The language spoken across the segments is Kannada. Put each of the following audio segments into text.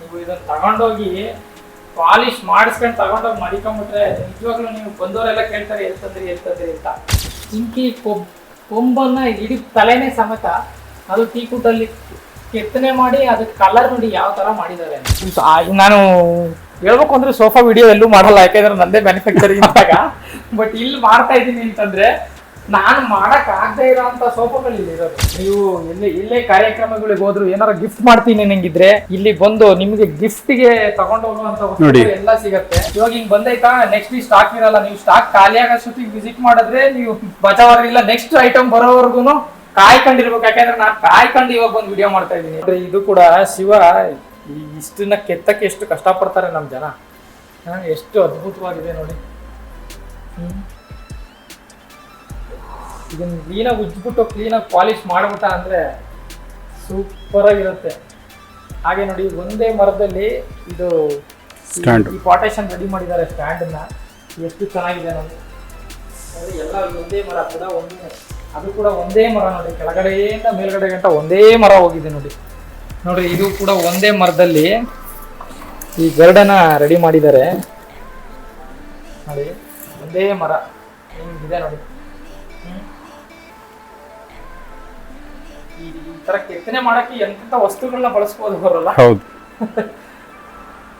ನೀವು ಇದನ್ನ ತಗೊಂಡೋಗಿ ಪಾಲಿಶ್ ಮಾಡಿಸ್ಕೊಂಡು ತಗೊಂಡೋಗಿ ಮಡಿಕೊಂಬಿಟ್ರೆ ನಿಜವಾಗ್ಲೂ ನೀವು ಬಂದವರೆಲ್ಲ ಕೇಳ್ತಾರೆ ಎಲ್ಲಿ ತಂದ್ರಿ ಎಲ್ಲಿ ಅಂತ. ಇಂಕಿ ಕೊಬ್ ಕೊಂಬನ್ನ ಇಡೀ ತಲೆನೇ ಸಮೇತ ಅದು ಟೀ ಕುಡ್ಡಲ್ಲಿ ಕೆತ್ತನೆ ಮಾಡಿ ಅದಕ್ಕೆ ಕಲರ್ ನೋಡಿ ಯಾವ ತರ ಮಾಡಿದ್ದಾರೆ ನಾನು ಹೇಳ್ಬೇಕು ಅಂದ್ರೆ ಸೋಫಾ ವಿಡಿಯೋ ಎಲ್ಲೂ ಮಾಡಲ್ಲ ಯಾಕೆಂದ್ರೆ ನಂದೇ ಮ್ಯಾನುಫ್ಯಾಕ್ಚರಿಂಗ್ ಇದ್ದಾಗ. ಬಟ್ ಇಲ್ಲಿ ಮಾಡ್ತಾ ಇದ್ದೀನಿ ಅಂತಂದ್ರೆ ನಾನು ಮಾಡಕ್ ಆಗದೆ ಇರೋಂತ ಸೋಫಾಗಳು ಇಲ್ಲಿ ಇರೋದು. ನೀವು ಎಲ್ಲಿ ಇಲ್ಲೇ ಕಾರ್ಯಕ್ರಮಗಳಿಗೆ ಹೋದ್ರು ಏನಾರ ಗಿಫ್ಟ್ ಮಾಡ್ತೀನಿ ನಂಗಿದ್ರೆ ಇಲ್ಲಿ ಬಂದು ನಿಮಗೆ ಗಿಫ್ಟ್ಗೆ ತಗೊಂಡು ಹೋಗುವಂತ ನೋಡಿ. ಎಲ್ಲ ಸಿಗತ್ತೆ. ಇವಾಗ ಹಿಂಗ್ ಬಂದೈತಾ? ನೆಕ್ಸ್ಟ್ ಈ ಸ್ಟಾಕ್ ಇರಲ್ಲ. ನೀವು ಸ್ಟಾಕ್ ಖಾಲಿ ಆಗೋಷ್ಟೊತ್ತಿಗೆ ವಿಸಿಟ್ ಮಾಡಿದ್ರೆ ನೀವು ಬಚಾವರಿಲ್ಲ ನೆಕ್ಸ್ಟ್ ಐಟಮ್ ಬರೋವರೆಗೂ ಕಾಯ್ಕೊಂಡಿರ್ಬೇಕು. ಯಾಕಂದ್ರೆ ನಾನು ಕಾಯ್ಕೊಂಡು ಇವಾಗ ಬಂದು ವಿಡಿಯೋ ಮಾಡ್ತಾ ಇದ್ದೀನಿ. ಅಂದ್ರೆ ಇದು ಕೂಡ ಶಿವ ಇಷ್ಟನ್ನ ಕೆತ್ತಕ್ಕೆ ಎಷ್ಟು ಕಷ್ಟಪಡ್ತಾರೆ ನಮ್ಮ ಜನ. ಎಷ್ಟು ಅದ್ಭುತವಾಗಿದೆ ನೋಡಿ. ಹ್ಮ್. ಇದನ್ನ ಕ್ಲೀನಾಗಿ ಉಜ್ಜಿಬಿಟ್ಟು ಕ್ಲೀನಾಗಿ ಪಾಲಿಶ್ ಮಾಡಿಬಿಟ್ಟ ಅಂದರೆ ಸೂಪರಾಗಿರುತ್ತೆ ಹಾಗೆ ನೋಡಿ ಒಂದೇ ಮರದಲ್ಲಿ ಇದು ಸ್ಟ್ಯಾಂಡ್ ಈ ಪಾಟೇಶನ್ ರೆಡಿ ಮಾಡಿದ್ದಾರೆ ಸ್ಟ್ಯಾಂಡನ್ನ ಎಷ್ಟು ಚೆನ್ನಾಗಿದೆ ನೋಡಿ. ಅಂದರೆ ಎಲ್ಲ ಒಂದೇ ಮರ ಕೂಡ ಒಂದೇ ಅದು ಕೂಡ ಒಂದೇ ಮರ ನೋಡಿ. ಕೆಳಗಡೆಯಿಂದ ಮೇಲ್ಗಡೆ ಗಂಟ ಒಂದೇ ಮರ ಹೋಗಿದೆ ನೋಡಿ. ನೋಡಿ ಇದು ಕೂಡ ಒಂದೇ ಮರದಲ್ಲಿ ಈ ಗರ್ಡನ ರೆಡಿ ಮಾಡಿದ್ದಾರೆ. ನೋಡಿ ಒಂದೇ ಮರ ಇದೆ ನೋಡಿ. ತರ ಕೆತ್ತನೆ ಮಾಡಕ್ಕೆ ಎಂತ ವಸ್ತುಗಳನ್ನ ಬಳಸ್ಬೋದು ಬರಲ್ಲ ಹೌದು.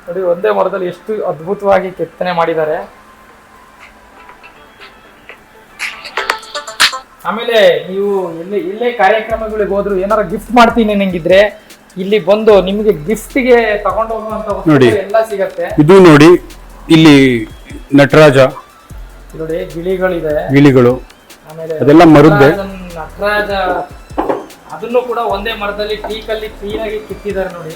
ನೋಡಿ ಒಂದೇ ಮರದಲ್ಲಿ ಎಷ್ಟು ಅದ್ಭುತವಾಗಿ ಕೆತ್ತನೆ ಮಾಡಿದ್ದಾರೆ. ಆಮೇಲೆ ನೀವು ಇಲ್ಲಿ ಇಲ್ಲೇ ಕಾರ್ಯಕ್ರಮಗಳಿಗೆ ಹೋದ್ರು ಏನಾರ ಗಿಫ್ಟ್ ಮಾಡ್ತೀನಿ ನಂಗಿದ್ರೆ ಇಲ್ಲಿ ಬಂದು ನಿಮಗೆ ಗಿಫ್ಟ್ಗೆ ತಗೊಂಡು ಹೋಗುವಂತ ನೋಡಿ. ವಸ್ತುಗಳು ಎಲ್ಲ ಸಿಗತ್ತೆ. ಇದು ನೋಡಿ ಇಲ್ಲಿ ನಟರಾಜ. ನೋಡಿ ಗಿಳಿಗಳಿದೆ. ಗಿಳಿಗಳು. ಆಮೇಲೆ ಅದೆಲ್ಲ ಮರದ್ದೇ. ನಟರಾಜ ಅದನ್ನು ಕೂಡ ಒಂದೇ ಮರದಲ್ಲಿ ಟೀಕಲ್ಲಿ ಕ್ಲೀನ್ ಆಗಿ ಕಿತ್ತಿದ್ದಾರೆ ನೋಡಿ.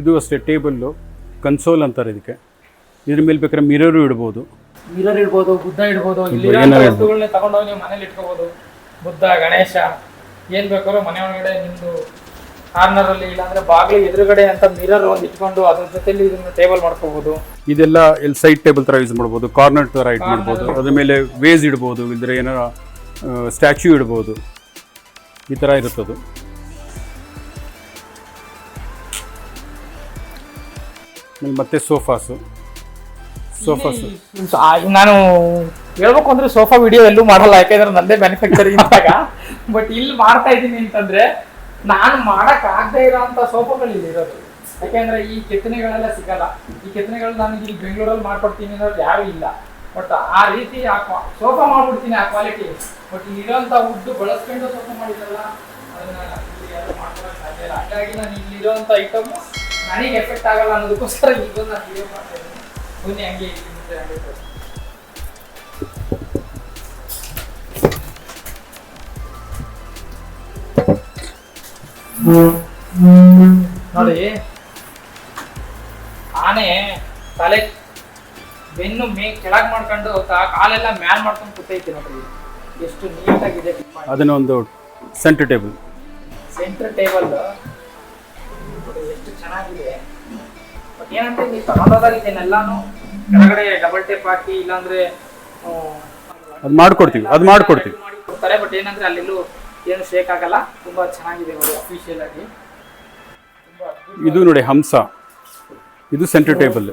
ಇದು ಅಷ್ಟೇ ಟೇಬಲ್ಲು, ಕನ್ಸೋಲ್ ಅಂತಾರೆ ಇದಕ್ಕೆ. ಇದ್ರ ಮೇಲೆ ಬೇಕಾದ್ರೆ ಮಿರರು ಇಡ್ಬೋದು. ಮಿರರ್ ಇಡ್ಬೋದು ಬುದ್ಧ ಇಡ್ಬೋದು ಇಲ್ಲಿ. ವಸ್ತುಗಳನ್ನ ತಗೊಂಡೋಗಿ ನೀವು ಮನೇಲಿ ಇಟ್ಕೋಬಹುದು ಬುದ್ಧ ಗಣೇಶ ಏನ್ ಬೇಕಾದ್ರೂ ಮನೆ ಒಳಗಡೆ ನಿಮ್ದು ಕಾರ್ನರ್ ಅಲ್ಲಿ ಇಲ್ಲಾಂದ್ರೆ ಬಾಗಿಲು ಎದುರುಗಡೆ ಅಂತ ಮಿರರ್ ಒಂದು ಇಟ್ಕೊಂಡು ಅದ್ರ ಜೊತೆಲಿ ಇದನ್ನ ಟೇಬಲ್ ಮಾಡ್ಕೋಬಹುದು ಇದೆಲ್ಲ ಇಲ್ಲಿ ಸೈಡ್ ಟೇಬಲ್ ತರ ಯೂಸ್ ಮಾಡ್ಬೋದು ಕಾರ್ನರ್ ತರ ಇಟ್ ಮಾಡ್ಬೋದು ಅದ್ರ ಮೇಲೆ ವೇಸ್ ಇಡ್ಬೋದು ಇದ್ರೆ ಏನಾರ ಸ್ಟ್ಯಾಚ್ಯೂ ಇಡ್ಬೋದು. ಈ ತರ ಇರುತ್ತದು. ಮತ್ತೆ ಸೋಫಾಸು ಸೋಫಾಸು ನಾನು ಹೇಳ್ಬೇಕು ಅಂದ್ರೆ ಸೋಫಾ ವಿಡಿಯೋ ಎಲ್ಲೂ ಮಾಡಲ್ಲ ಯಾಕಂದ್ರೆ ನಂದೇ ಮ್ಯಾನುಫ್ಯಾಕ್ಚರಿಂಗ್ ಇದ್ದಾಗ. ಬಟ್ ಇಲ್ಲಿ ಮಾಡ್ತಾ ಇದ್ದೀನಿ ಅಂತಂದ್ರೆ ನಾನು ಮಾಡಕ್ ಆಗದೆ ಇರೋಂಥ ಸೋಫಾಗಳು ಇಲ್ಲಿ ಇರೋದು. ಯಾಕೆಂದ್ರೆ ಈ ಕೆತ್ತನೆಗಳೆಲ್ಲ ಸಿಗಲ್ಲ. ಈ ಕೆತ್ತನೆಗಳು ನಾನು ಇಲ್ಲಿ ಬೆಂಗಳೂರಲ್ಲಿ ಮಾಡ್ಕೊಡ್ತೀನಿ ಅನ್ನೋದು ಯಾರು ಇಲ್ಲ. ಬಟ್ ಆ ರೀತಿ ಆ ಸೋಫಾ ಮಾಡ್ಬಿಡ್ತೀನಿ ಆ ಕ್ವಾಲಿಟಿ ಬಟ್ ಇಲ್ಲಿರೋಂಥ ವುಡ್ ಬಳಸ್ಕೊಂಡು ಸೋಫಾ ಮಾಡಿದ್ರಲ್ಲ ಅದನ್ನ ಇಲ್ಲಿ ಯಾರು ಮಾಡ್ಕೊಳಕ್ ಸಾಧ್ಯ ಇಲ್ಲ. ಹಾಗಾಗಿ ನಾನು ಇಲ್ಲಿರೋಂಥ ಐಟಮ್ ನನಗೆ ಎಫೆಕ್ಟ್ ಆಗಲ್ಲ ಅನ್ನೋದಕ್ಕೋಸ್ಕರ ಈಗ ನಾನು ವಿಡಿಯೋ ಮಾಡ್ತಾ ಇದ್ದೀನಿ. ಬನ್ನಿ ಹಂಗೆ. ನೋಡಿ. ಆನೆ ತಲೆ ಬೆನ್ನು ಮೇ ಕೆಳಗ್ ಮಾಡ್ಕೊಂಡು ಕಾಲೆಲ್ಲ ಮ್ಯಾಲ್ ಮಾಡ್ಕೊಂಡು ಕೂತೈತಿ ನೋಡ್ರಿ. ಎಷ್ಟು ನೀಟಾಗಿದೆ ಅದನ್ನ ಒಂದು ಸೆಂಟರ್ ಟೇಬಲ್ ಸೆಂಟರ್ ಟೇಬಲ್ ಎಷ್ಟು ಚೆನ್ನಾಗಿದೆ. ಬಟ್ ಏನಂದ್ರೆ ನೀವು ತಗೊಂಡೋದಾಗ ಇದನ್ನೆಲ್ಲಾನು ಕೆಳಗಡೆ ಡಬಲ್ ಟೇಪ್ ಹಾಕಿ ಇಲ್ಲಾಂದ್ರೆ ಅದು ಮಾಡ್ಕೊಡ್ತೀವಿ ಅದು ಮಾಡ್ಕೊಡ್ತೀವಿ. ಮಾಡಿ ಕೊಡ್ತಾರೆ ಬಟ್ ಏನಂದ್ರೆ ಅಲ್ಲೆಲ್ಲೂ ಏನು ಶೇಕ್ ಆಗಲ್ಲ. ತುಂಬಾ ಚೆನ್ನಾಗಿದೆ ನೋಡಿ ಅಫಿಷಿಯಲ್ ಆಗಿ. ಇದು ನೋಡಿ ಹಂಸ. ಇದು ಸೆಂಟರ್ ಟೇಬಲ್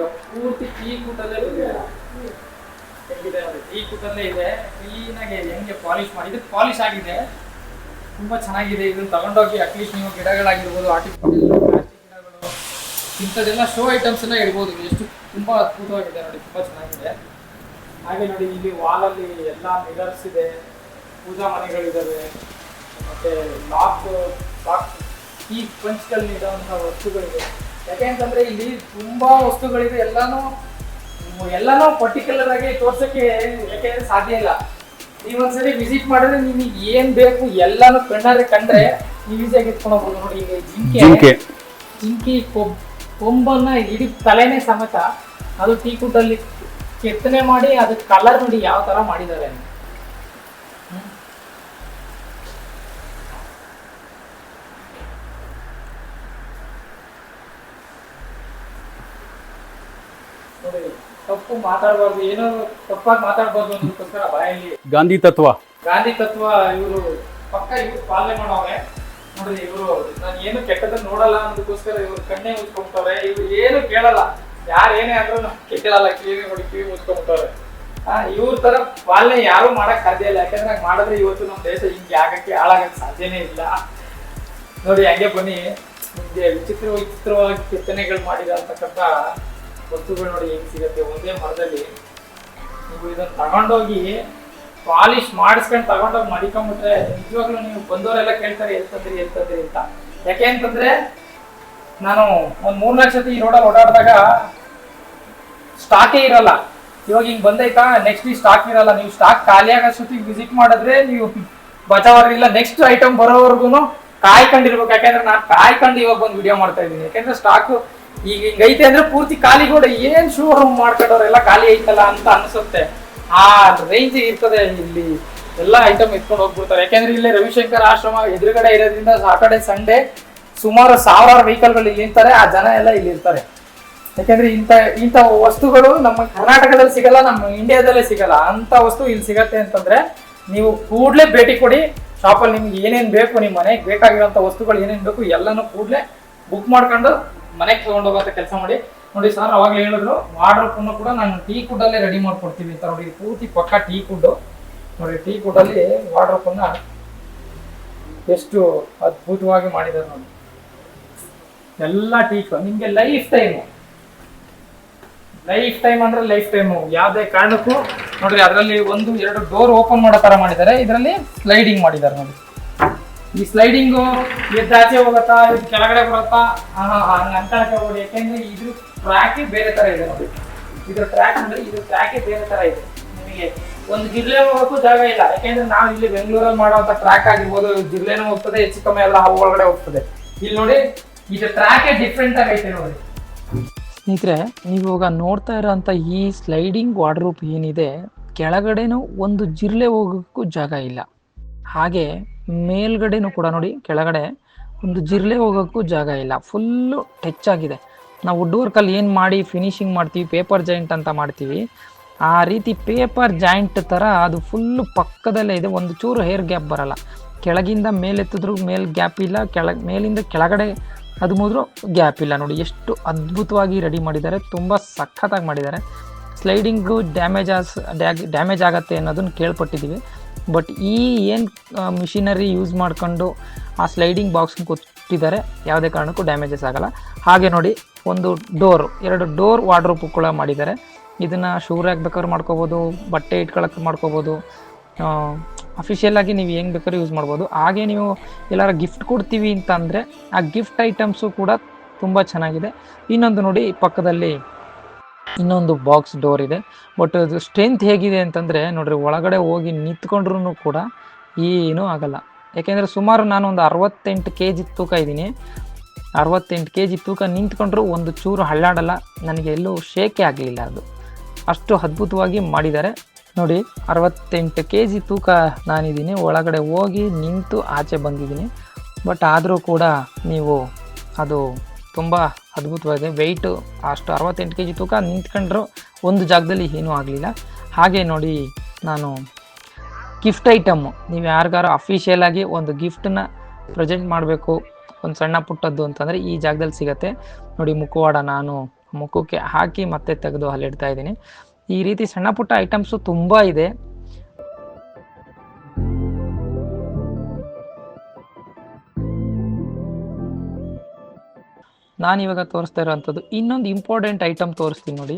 ಇವಾಗ ಪೂರ್ತಿ ಈ ಕೂಟಲ್ಲೇ ನೋಡಿ ಟೀ ಕೂಟಲ್ಲೇ ಇದೆ. ಕ್ಲೀನಾಗಿ ಹೆಂಗೆ ಪಾಲಿಶ್ ಮಾಡಿ ಇದಕ್ಕೆ ಪಾಲಿಶ್ ಆಗಿದೆ. ತುಂಬಾ ಚೆನ್ನಾಗಿದೆ. ಇದನ್ನ ತಗೊಂಡೋಗಿ ಅಟ್ಲೀಸ್ಟ್ ನೀವು ಗಿಡಗಳಾಗಿರ್ಬೋದು ಆರ್ಟಿಫಿಷಿಯಲ್ ಗಿಡಗಳು, ಇಂಥದ್ದೆಲ್ಲ ಶೋ ಐಟಮ್ಸ್ ಎಲ್ಲ ಇಡ್ಬೋದು. ಎಷ್ಟು ತುಂಬಾ ಅದ್ಭುತವಾಗಿದೆ ನೋಡಿ, ತುಂಬಾ ಚೆನ್ನಾಗಿದೆ. ಹಾಗೆ ನೋಡಿ, ಇಲ್ಲಿ ವಾಲಲ್ಲಿ ಎಲ್ಲ ಮಿರರ್ಸ್ ಇದೆ. ಪೂಜಾ ಮನೆಗಳಿದ್ದಾವೆ ಮತ್ತೆ ಲಾಕ್ ಲಾಕ್ ಈ ಪಂಚ್ಗಳಲ್ಲಿ ಇರುವಂತಹ ವಸ್ತುಗಳಿವೆ ಯಾಕೆಂತಂದ್ರೆ ಇಲ್ಲಿ ತುಂಬಾ ವಸ್ತುಗಳಿದೆ ಎಲ್ಲಾನು ಎಲ್ಲಾನು ಪರ್ಟಿಕ್ಯುಲರ್ ಆಗಿ ತೋರ್ಸಕ್ಕೆ ಯಾಕೆಂದ್ರೆ ಸಾಧ್ಯ ಇಲ್ಲ. ನೀವೊಂದ್ಸರಿ ವಿಸಿಟ್ ಮಾಡಿದ್ರೆ ನಿಮಗೆ ಏನ್ ಬೇಕು ಎಲ್ಲಾನು ಕಣ್ಣಾರೆ ಕಂಡ್ರೆ ನೀವು ಈಸಿಯಾಗಿ ಎತ್ಕೊಂಡು ಹೋಗ್ಬೋದು ನೋಡಿ ಈಗ ಜಿಂಕೆ ಜಿಂಕೆ. ಜಿಂಕಿ ಕೊಬ್ ಕೊಂಬನ್ನ ಇಡೀ ತಲೆನೇ ಸಮೇತ ಅದು ಟೀ ಕುಡ್ಡಲ್ಲಿ ಕೆತ್ತನೆ ಮಾಡಿ ಅದಕ್ಕೆ ಕಲರ್ ನೋಡಿ ಯಾವ ತರ ಮಾಡಿದ್ದಾರೆ ಅಂತ. ತಪ್ಪು ಮಾತಾಡಬಾರ್ದು ಏನೋ ತಪ್ಪಾಗಿ ಮಾತಾಡಬಾರ್ದು ಅನ್ನೋದಕ್ಕೋಸ್ಕರ ಬಾಯಲ್ಲಿ ಗಾಂಧಿ ತತ್ವ. ಗಾಂಧಿ ತತ್ವ ಇವರು ಪಕ್ಕ ಇವ್ರು ಪಾಲನೆ ಮಾಡೋರೆ ನೋಡ್ರಿ ಇವರು ನಾನು ಏನು ಕೆಟ್ಟದನ್ನ ನೋಡಲ್ಲ ಅನ್ನೋದಕ್ಕೋಸ್ಕರ ಇವ್ರು ಕಣ್ಣೇ ಮುಚ್ಕೊಂಬಿಟ್ಟವ್ರೆ. ಇವ್ರು ಏನು ಕೇಳಲ್ಲ. ಯಾರು ಏನೇ ಆದ್ರೂ ಕೇಳಲ್ಲ ಕಿವಿ ನೋಡಿ ಕಿವಿ ಮುಚ್ಕೊಂಡ್ಬಿಟ್ಟವ್ರೆ ಆ ಇವ್ರ ತರ ಪಾಲನೆ ಯಾರು ಮಾಡಕ್ ಸಾಧ್ಯ ಇಲ್ಲ. ಯಾಕಂದ್ರೆ ಹಂಗ್ ಮಾಡಿದ್ರೆ ಇವತ್ತು ನಮ್ಮ ದೇಶ ಹಿಂಗೆ ಆಗಕ್ಕೆ ಹಾಳಾಗಕ್ಕೆ ಸಾಧ್ಯನೇ ಇಲ್ಲ. ನೋಡಿ ಹಂಗೆ ಬನ್ನಿ. ನಿಮ್ಗೆ ವಿಚಿತ್ರ ವಿಚಿತ್ರವಾಗಿ ಕೆತ್ತನೆಗಳು ಮಾಡಿದಂತಕ್ಕಂಥ ವಸ್ತುಗಳು ನೋಡಿ ಹೆಂಗ್ ಸಿಗುತ್ತೆ? ಒಂದೇ ಮರದಲ್ಲಿ ನೀವು ಇದನ್ನ ತಗೊಂಡೋಗಿ ಪಾಲಿಶ್ ಮಾಡಿಸ್ಕೊಂಡು ತಗೊಂಡೋಗಿ ಮಡಿಕೊಂಡ್ಬಿಟ್ರೆ ನಿಜವಾಗ್ಲೂ ನೀವು ಬಂದವರೆಲ್ಲ ಕೇಳ್ತಾರೆ ಎಲ್ ತಂದ್ರಿ ಎಲ್ ಅಂತ. ಯಾಕೆ ಅಂತಂದ್ರೆ ನಾನು ಒಂದು ಮೂರ್ನಾಲ್ಕು ಸತಿ ಈ ರೋಡಲ್ಲಿ ಓಡಾಡಿದಾಗ ಸ್ಟಾಕೇ ಇರಲ್ಲ. ಇವಾಗ ಹಿಂಗೆ ಬಂದೈತಾ? ನೆಕ್ಸ್ಟ್ ಈ ಸ್ಟಾಕ್ ಇರಲ್ಲ. ನೀವು ಸ್ಟಾಕ್ ಖಾಲಿ ಆಗೋಷ್ಟೊತ್ತಿಗೆ ವಿಸಿಟ್ ಮಾಡಿದ್ರೆ ನೀವು ಬಚಾವರಿಲ್ಲ ನೆಕ್ಸ್ಟ್ ಐಟಮ್ ಬರೋವರೆಗೂ ಕಾಯ್ಕೊಂಡಿರ್ಬೇಕು. ಯಾಕೆಂದ್ರೆ ನಾನು ಕಾಯ್ಕೊಂಡು ಇವಾಗ ಬಂದು ವಿಡಿಯೋ ಮಾಡ್ತಾ ಇದ್ದೀನಿ. ಯಾಕೆಂದ್ರೆ ಸ್ಟಾಕ್ ಈಗ ಹಿಂಗ್ ಐತೆ ಅಂದ್ರೆ ಪೂರ್ತಿ ಖಾಲಿ ಕೂಡ ಏನ್ ಶೋರೂಮ್ ಮಾಡ್ಕೊಂಡವ್ರೆಲ್ಲ ಖಾಲಿ ಐತಲ್ಲ ಅಂತ ಅನ್ಸುತ್ತೆ. ಆ ರೇಂಜ್ ಇರ್ತದೆ ಇಲ್ಲಿ ಎಲ್ಲ ಐಟಮ್ ಇಟ್ಕೊಂಡು ಹೋಗ್ಬಿಡ್ತಾರೆ. ಯಾಕೆಂದ್ರೆ ಇಲ್ಲಿ ರವಿಶಂಕರ್ ಆಶ್ರಮ ಎದುರುಗಡೆ ಇರೋದ್ರಿಂದ ಸಾಟರ್ಡೆ ಸಂಡೇ ಸುಮಾರು ಸಾವಿರಾರು ವೆಹಿಕಲ್ಗಳು ಇಲ್ಲಿ ನಿಂತಾರೆ ಆ ಜನ ಎಲ್ಲ ಇಲ್ಲಿ ಇರ್ತಾರೆ. ಯಾಕೆಂದ್ರೆ ಇಂಥ ಇಂಥ ವಸ್ತುಗಳು ನಮ್ಮ ಕರ್ನಾಟಕದಲ್ಲಿ ಸಿಗಲ್ಲ, ನಮ್ಮ ಇಂಡಿಯಾದಲ್ಲೇ ಸಿಗಲ್ಲ. ಅಂತ ವಸ್ತು ಇಲ್ಲಿ ಸಿಗತ್ತೆ ಅಂತಂದ್ರೆ ನೀವು ಕೂಡಲೇ ಭೇಟಿ ಕೊಡಿ. ಶಾಪಲ್ಲಿ ನಿಮ್ಗೆ ಏನೇನು ಬೇಕು ನಿಮ್ಮ ಮನೆಗೆ ಬೇಕಾಗಿರೋಂಥ ವಸ್ತುಗಳು ಏನೇನು ಬೇಕು ಎಲ್ಲನೂ ಕೂಡಲೇ ಬುಕ್ ಮಾಡ್ಕೊಂಡು ಮನೆಗೆ ತಗೊಂಡೋಗಂತ ಕೆಲಸ ಮಾಡಿ. ನೋಡಿ ಸರ್ ಅವಾಗಲೇ ಹೇಳಿದ್ರು ವಾರ್ಡ್ರೋಪನ್ನು ಕೂಡ ನಾನು ಟೀ ಕುಡ್ಡಲ್ಲೇ ರೆಡಿ ಮಾಡ್ಕೊಡ್ತೀವಿ ಅಂತ ನೋಡಿ, ಪೂರ್ತಿ ಪಕ್ಕ ಟೀ ಕುಡ್ಡು ನೋಡಿ ಟೀ ಕುಡ್ಡಲ್ಲಿ ವಾರ್ಡ್ರೋಪನ್ನ ಎಷ್ಟು ಅದ್ಭುತವಾಗಿ ಮಾಡಿದ್ದಾರೆ ನೋಡಿ. ಎಲ್ಲ ಟೀ ನಿಮ್ಗೆ ಲೈಫ್ ಟೈಮು ಲೈಫ್ ಟೈಮ್ ಅಂದ್ರೆ ಲೈಫ್ ಟೈಮು ಯಾವುದೇ ಕಾರಣಕ್ಕೂ ನೋಡ್ರಿ, ಅದರಲ್ಲಿ ಒಂದು, ಎರಡು ಡೋರ್ ಓಪನ್ ಮಾಡೋ ತರ ಮಾಡಿದ್ದಾರೆ. ಇದರಲ್ಲಿ ಸ್ಲೈಡಿಂಗ್ ಮಾಡಿದ್ದಾರೆ ನೋಡಿ. ಈ ಸ್ಲೈಡಿಂಗು ಎದ್ದು ಆಚೆ ಹೋಗತ್ತಾ, ಇದು ಕೆಳಗಡೆ ಬರುತ್ತಾ ಹಂಗೆ ಅಂತ ಹೋಗೋದು. ಯಾಕೆಂದ್ರೆ ಇದ್ರ ಟ್ರ್ಯಾಕೇ ಬೇರೆ ತರ ಇದೆ ನೋಡಿ. ಇದ್ರ ಟ್ರ್ಯಾಕ್ ಅಂದ್ರೆ ಇದ್ರ ಟ್ರ್ಯಾಕೇ ಬೇರೆ ತರ ಇದೆ. ನಿಮಗೆ ಒಂದು ಜಿಲ್ಲೆ ಹೋಗೋಕ್ಕೂ ಜಾಗ ಇಲ್ಲ. ಯಾಕೆಂದ್ರೆ ನಾವು ಇಲ್ಲಿ ಬೆಂಗಳೂರಲ್ಲಿ ಮಾಡುವಂತ ಟ್ರ್ಯಾಕ್ ಆಗಿರ್ಬೋದು ಜಿಲ್ಲೆನೂ ಹೋಗ್ತದೆ ಹೆಚ್ಚು ಕಮ್ಮಿ ಎಲ್ಲ ಒಳಗಡೆ ಹೋಗ್ತದೆ. ಇಲ್ಲಿ ನೋಡಿ, ಇದ್ರ ಟ್ರ್ಯಾಕೇ ಡಿಫ್ರೆಂಟ್ ಆಗೈತೆ ನೋಡಿ. ಸ್ನೇಹಿತರೆ, ನೀವು ಇವಾಗ ನೋಡ್ತಾ ಇರೋಂಥ ಈ ಸ್ಲೈಡಿಂಗ್ ವಾರ್ಡ್ರೂಪ್ ಏನಿದೆ, ಕೆಳಗಡೆನೂ ಒಂದು ಜಿರ್ಲೆ ಹೋಗೋಕ್ಕೂ ಜಾಗ ಇಲ್ಲ. ಹಾಗೆ ಮೇಲ್ಗಡೆನೂ ಕೂಡ ನೋಡಿ, ಕೆಳಗಡೆ ಒಂದು ಜಿರಲೆ ಹೋಗೋಕ್ಕೂ ಜಾಗ ಇಲ್ಲ. ಫುಲ್ಲು ಟಚ್ ಆಗಿದೆ ನಾವು ವುಡ್ ವರ್ಕಲ್ಲಿ ಏನು ಮಾಡಿ ಫಿನಿಶಿಂಗ್ ಮಾಡ್ತೀವಿ ಪೇಪರ್ ಜಾಯಿಂಟ್ ಅಂತ ಮಾಡ್ತೀವಿ. ಆ ರೀತಿ ಪೇಪರ್ ಜಾಯಿಂಟ್ ಥರ ಅದು ಫುಲ್ಲು ಪಕ್ಕದಲ್ಲೇ ಇದೆ. ಒಂದು ಚೂರು ಹೇರ್ ಗ್ಯಾಪ್ ಬರಲ್ಲ. ಕೆಳಗಿಂದ ಮೇಲೆತ್ತಿದ್ರು ಮೇಲೆ ಗ್ಯಾಪ್ ಇಲ್ಲ. ಕೆಳ, ಮೇಲಿಂದ ಕೆಳಗಡೆ ಅದು ಮುದ್ರೂ ಗ್ಯಾಪ್ ಇಲ್ಲ. ನೋಡಿ, ಎಷ್ಟು ಅದ್ಭುತವಾಗಿ ರೆಡಿ ಮಾಡಿದ್ದಾರೆ. ತುಂಬ ಸಖತ್ತಾಗಿ ಮಾಡಿದ್ದಾರೆ. ಸ್ಲೈಡಿಂಗು ಡ್ಯಾಮೇಜ್ ಡ್ಯಾಮೇಜ್ ಆಗುತ್ತೆ ಅನ್ನೋದನ್ನು ಕೇಳ್ಪಟ್ಟಿದ್ದೀವಿ. ಬಟ್ ಈ ಏನು ಮಿಷಿನರಿ ಯೂಸ್ ಮಾಡ್ಕೊಂಡು ಆ ಸ್ಲೈಡಿಂಗ್ ಬಾಕ್ಸ್ನ ಕೊಟ್ಟಿದ್ದಾರೆ, ಯಾವುದೇ ಕಾರಣಕ್ಕೂ ಡ್ಯಾಮೇಜಸ್ ಆಗಲ್ಲ. ಹಾಗೆ ನೋಡಿ, ಒಂದು ಡೋರ್ ಎರಡು ಡೋರ್ ವಾರ್ಡ್ರೋಪ್ ಕೂಡ ಮಾಡಿದ್ದಾರೆ. ಇದನ್ನು ಶೂರ್ ಬೇಕಾದ್ರೂ ಮಾಡ್ಕೋಬೋದು, ಬಟ್ಟೆ ಇಟ್ಕೊಳಕ್ಕೆ ಮಾಡ್ಕೋಬೋದು. ಅಫಿಷಿಯಲ್ ಆಗಿ ನೀವು ಹೆಂಗೆ ಬೇಕಾದ್ರೂ ಯೂಸ್ ಮಾಡ್ಬೋದು. ಹಾಗೆ ನೀವು ಎಲ್ಲಾರ ಗಿಫ್ಟ್ ಕೊಡ್ತೀವಿ ಅಂತಂದರೆ, ಆ ಗಿಫ್ಟ್ ಐಟಮ್ಸು ಕೂಡ ತುಂಬ ಚೆನ್ನಾಗಿದೆ. ಇನ್ನೊಂದು ನೋಡಿ, ಪಕ್ಕದಲ್ಲಿ ಇನ್ನೊಂದು ಬಾಕ್ಸ್ ಡೋರ್ ಇದೆ. ಬಟ್ ಅದು ಸ್ಟ್ರೆಂತ್ ಹೇಗಿದೆ ಅಂತಂದರೆ, ನೋಡ್ರಿ ಒಳಗಡೆ ಹೋಗಿ ನಿಂತ್ಕೊಂಡ್ರೂ ಕೂಡ ಏನೂ ಆಗಲ್ಲ. ಯಾಕೆಂದರೆ ಸುಮಾರು ನಾನು ಒಂದು ಅರವತ್ತೆಂಟು ಕೆ ಜಿ ತೂಕ ಇದ್ದೀನಿ. ಅರವತ್ತೆಂಟು ಕೆ ಜಿ ತೂಕ ನಿಂತ್ಕೊಂಡ್ರೂ ಒಂದು ಚೂರು ಹಳ್ಳಾಡಲ್ಲ ನನಗೆ ಎಲ್ಲೂ ಶೇಕೆ ಆಗಲಿಲ್ಲ ಅದು. ಅಷ್ಟು ಅದ್ಭುತವಾಗಿ ಮಾಡಿದ್ದಾರೆ. ನೋಡಿ, ಅರವತ್ತೆಂಟು ಕೆ ಜಿ ತೂಕ ನಾನಿದ್ದೀನಿ. ಒಳಗಡೆ ಹೋಗಿ ನಿಂತು ಆಚೆ ಬಂದಿದ್ದೀನಿ. ಬಟ್ ಆದರೂ ಕೂಡ ನೀವು ಅದು ತುಂಬ ಅದ್ಭುತವಾಗಿದೆ. ವೆಯ್ಟು ಅಷ್ಟು ಅರವತ್ತೆಂಟು ಕೆ ಜಿ ತೂಕ ನಿಂತ್ಕೊಂಡ್ರು ಒಂದು ಜಾಗದಲ್ಲಿ ಏನೂ ಆಗಲಿಲ್ಲ. ಹಾಗೆ ನೋಡಿ ನಾನು ಗಿಫ್ಟ್ ಐಟಮ್ಮು ನೀವು ಯಾರಿಗಾರು ಅಫಿಷಿಯಲಾಗಿ ಒಂದು ಗಿಫ್ಟನ್ನ ಪ್ರೆಸೆಂಟ್ ಮಾಡಬೇಕು, ಒಂದು ಸಣ್ಣ ಪುಟ್ಟದ್ದು ಅಂತಂದರೆ ಈ ಜಾಗದಲ್ಲಿ ಸಿಗತ್ತೆ. ನೋಡಿ ಮುಖವಾಡ ನಾನು ಮುಖಕ್ಕೆ ಹಾಕಿ ಮತ್ತೆ ತೆಗೆದು ಅಲ್ಲಿಡ್ತಾ ಇದ್ದೀನಿ. ಈ ರೀತಿ ಸಣ್ಣ ಪುಟ್ಟ ಐಟಮ್ಸು ತುಂಬ ಇದೆ. ನಾನು ಇವಾಗ ತೋರಿಸ್ತಾ ಇರೋವಂಥದ್ದು ಇನ್ನೊಂದು ಇಂಪಾರ್ಟೆಂಟ್ ಐಟಮ್ ತೋರಿಸ್ತೀನಿ ನೋಡಿ.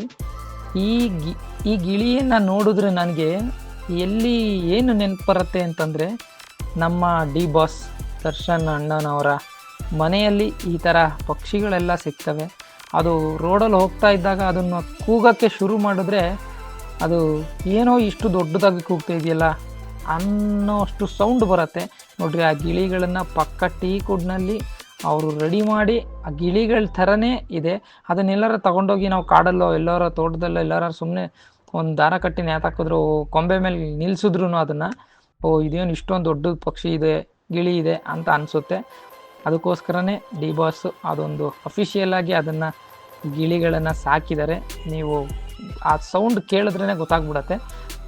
ಈ ಗಿ, ಈ ಗಿಳಿಯನ್ನು ನೋಡಿದ್ರೆ ನನಗೆ ಎಲ್ಲಿ ಏನು ನೆನಪು ಬರುತ್ತೆ ಅಂತಂದರೆ ನಮ್ಮ ಡಿ ಬಾಸ್ ದರ್ಶನ್ ಅಣ್ಣನವರ ಮನೆಯಲ್ಲಿ ಈ ಥರ ಪಕ್ಷಿಗಳೆಲ್ಲ ಸಿಗ್ತವೆ. ಅದು ರೋಡಲ್ಲಿ ಹೋಗ್ತಾ ಇದ್ದಾಗ ಅದನ್ನು ಕೂಗೋಕ್ಕೆ ಶುರು ಮಾಡಿದ್ರೆ ಅದು ಏನೋ ಇಷ್ಟು ದೊಡ್ಡದಾಗಿ ಕೂಗ್ತಾ ಇದೆಯಲ್ಲ ಅನ್ನೋಷ್ಟು ಸೌಂಡ್ ಬರುತ್ತೆ. ನೋಡ್ರಿ ಆ ಗಿಳಿಗಳನ್ನು ಪಕ್ಕ ಟೀ ಕುಡ್ನಲ್ಲಿ ಅವರು ರೆಡಿ ಮಾಡಿ ಆ ಗಿಳಿಗಳ ಥರನೇ ಇದೆ. ಅದನ್ನೆಲ್ಲರ ತಗೊಂಡೋಗಿ ನಾವು ಕಾಡಲ್ಲೋ, ಎಲ್ಲಾರ ತೋಟದಲ್ಲೋ, ಎಲ್ಲಾರ ಸುಮ್ಮನೆ ಒಂದು ದಾರ ಕಟ್ಟಿ ನೇತಾಕಿದ್ರು ಕೊಂಬೆ ಮೇಲೆ ನಿಲ್ಸಿದ್ರು ಅದನ್ನು. ಓ, ಇದೇನು ಇಷ್ಟೊಂದು ದೊಡ್ಡ ಪಕ್ಷಿ ಇದೆ, ಗಿಳಿ ಇದೆ ಅಂತ ಅನಿಸುತ್ತೆ. ಅದಕ್ಕೋಸ್ಕರನೇ ಡಿ ಬಾಸ್ ಅದೊಂದು ಅಫಿಷಿಯಲ್ ಆಗಿ ಅದನ್ನು ಗಿಳಿಗಳನ್ನು ಸಾಕಿದ್ದಾರೆ. ನೀವು ಆ ಸೌಂಡ್ ಕೇಳಿದ್ರೇ ಗೊತ್ತಾಗ್ಬಿಡತ್ತೆ.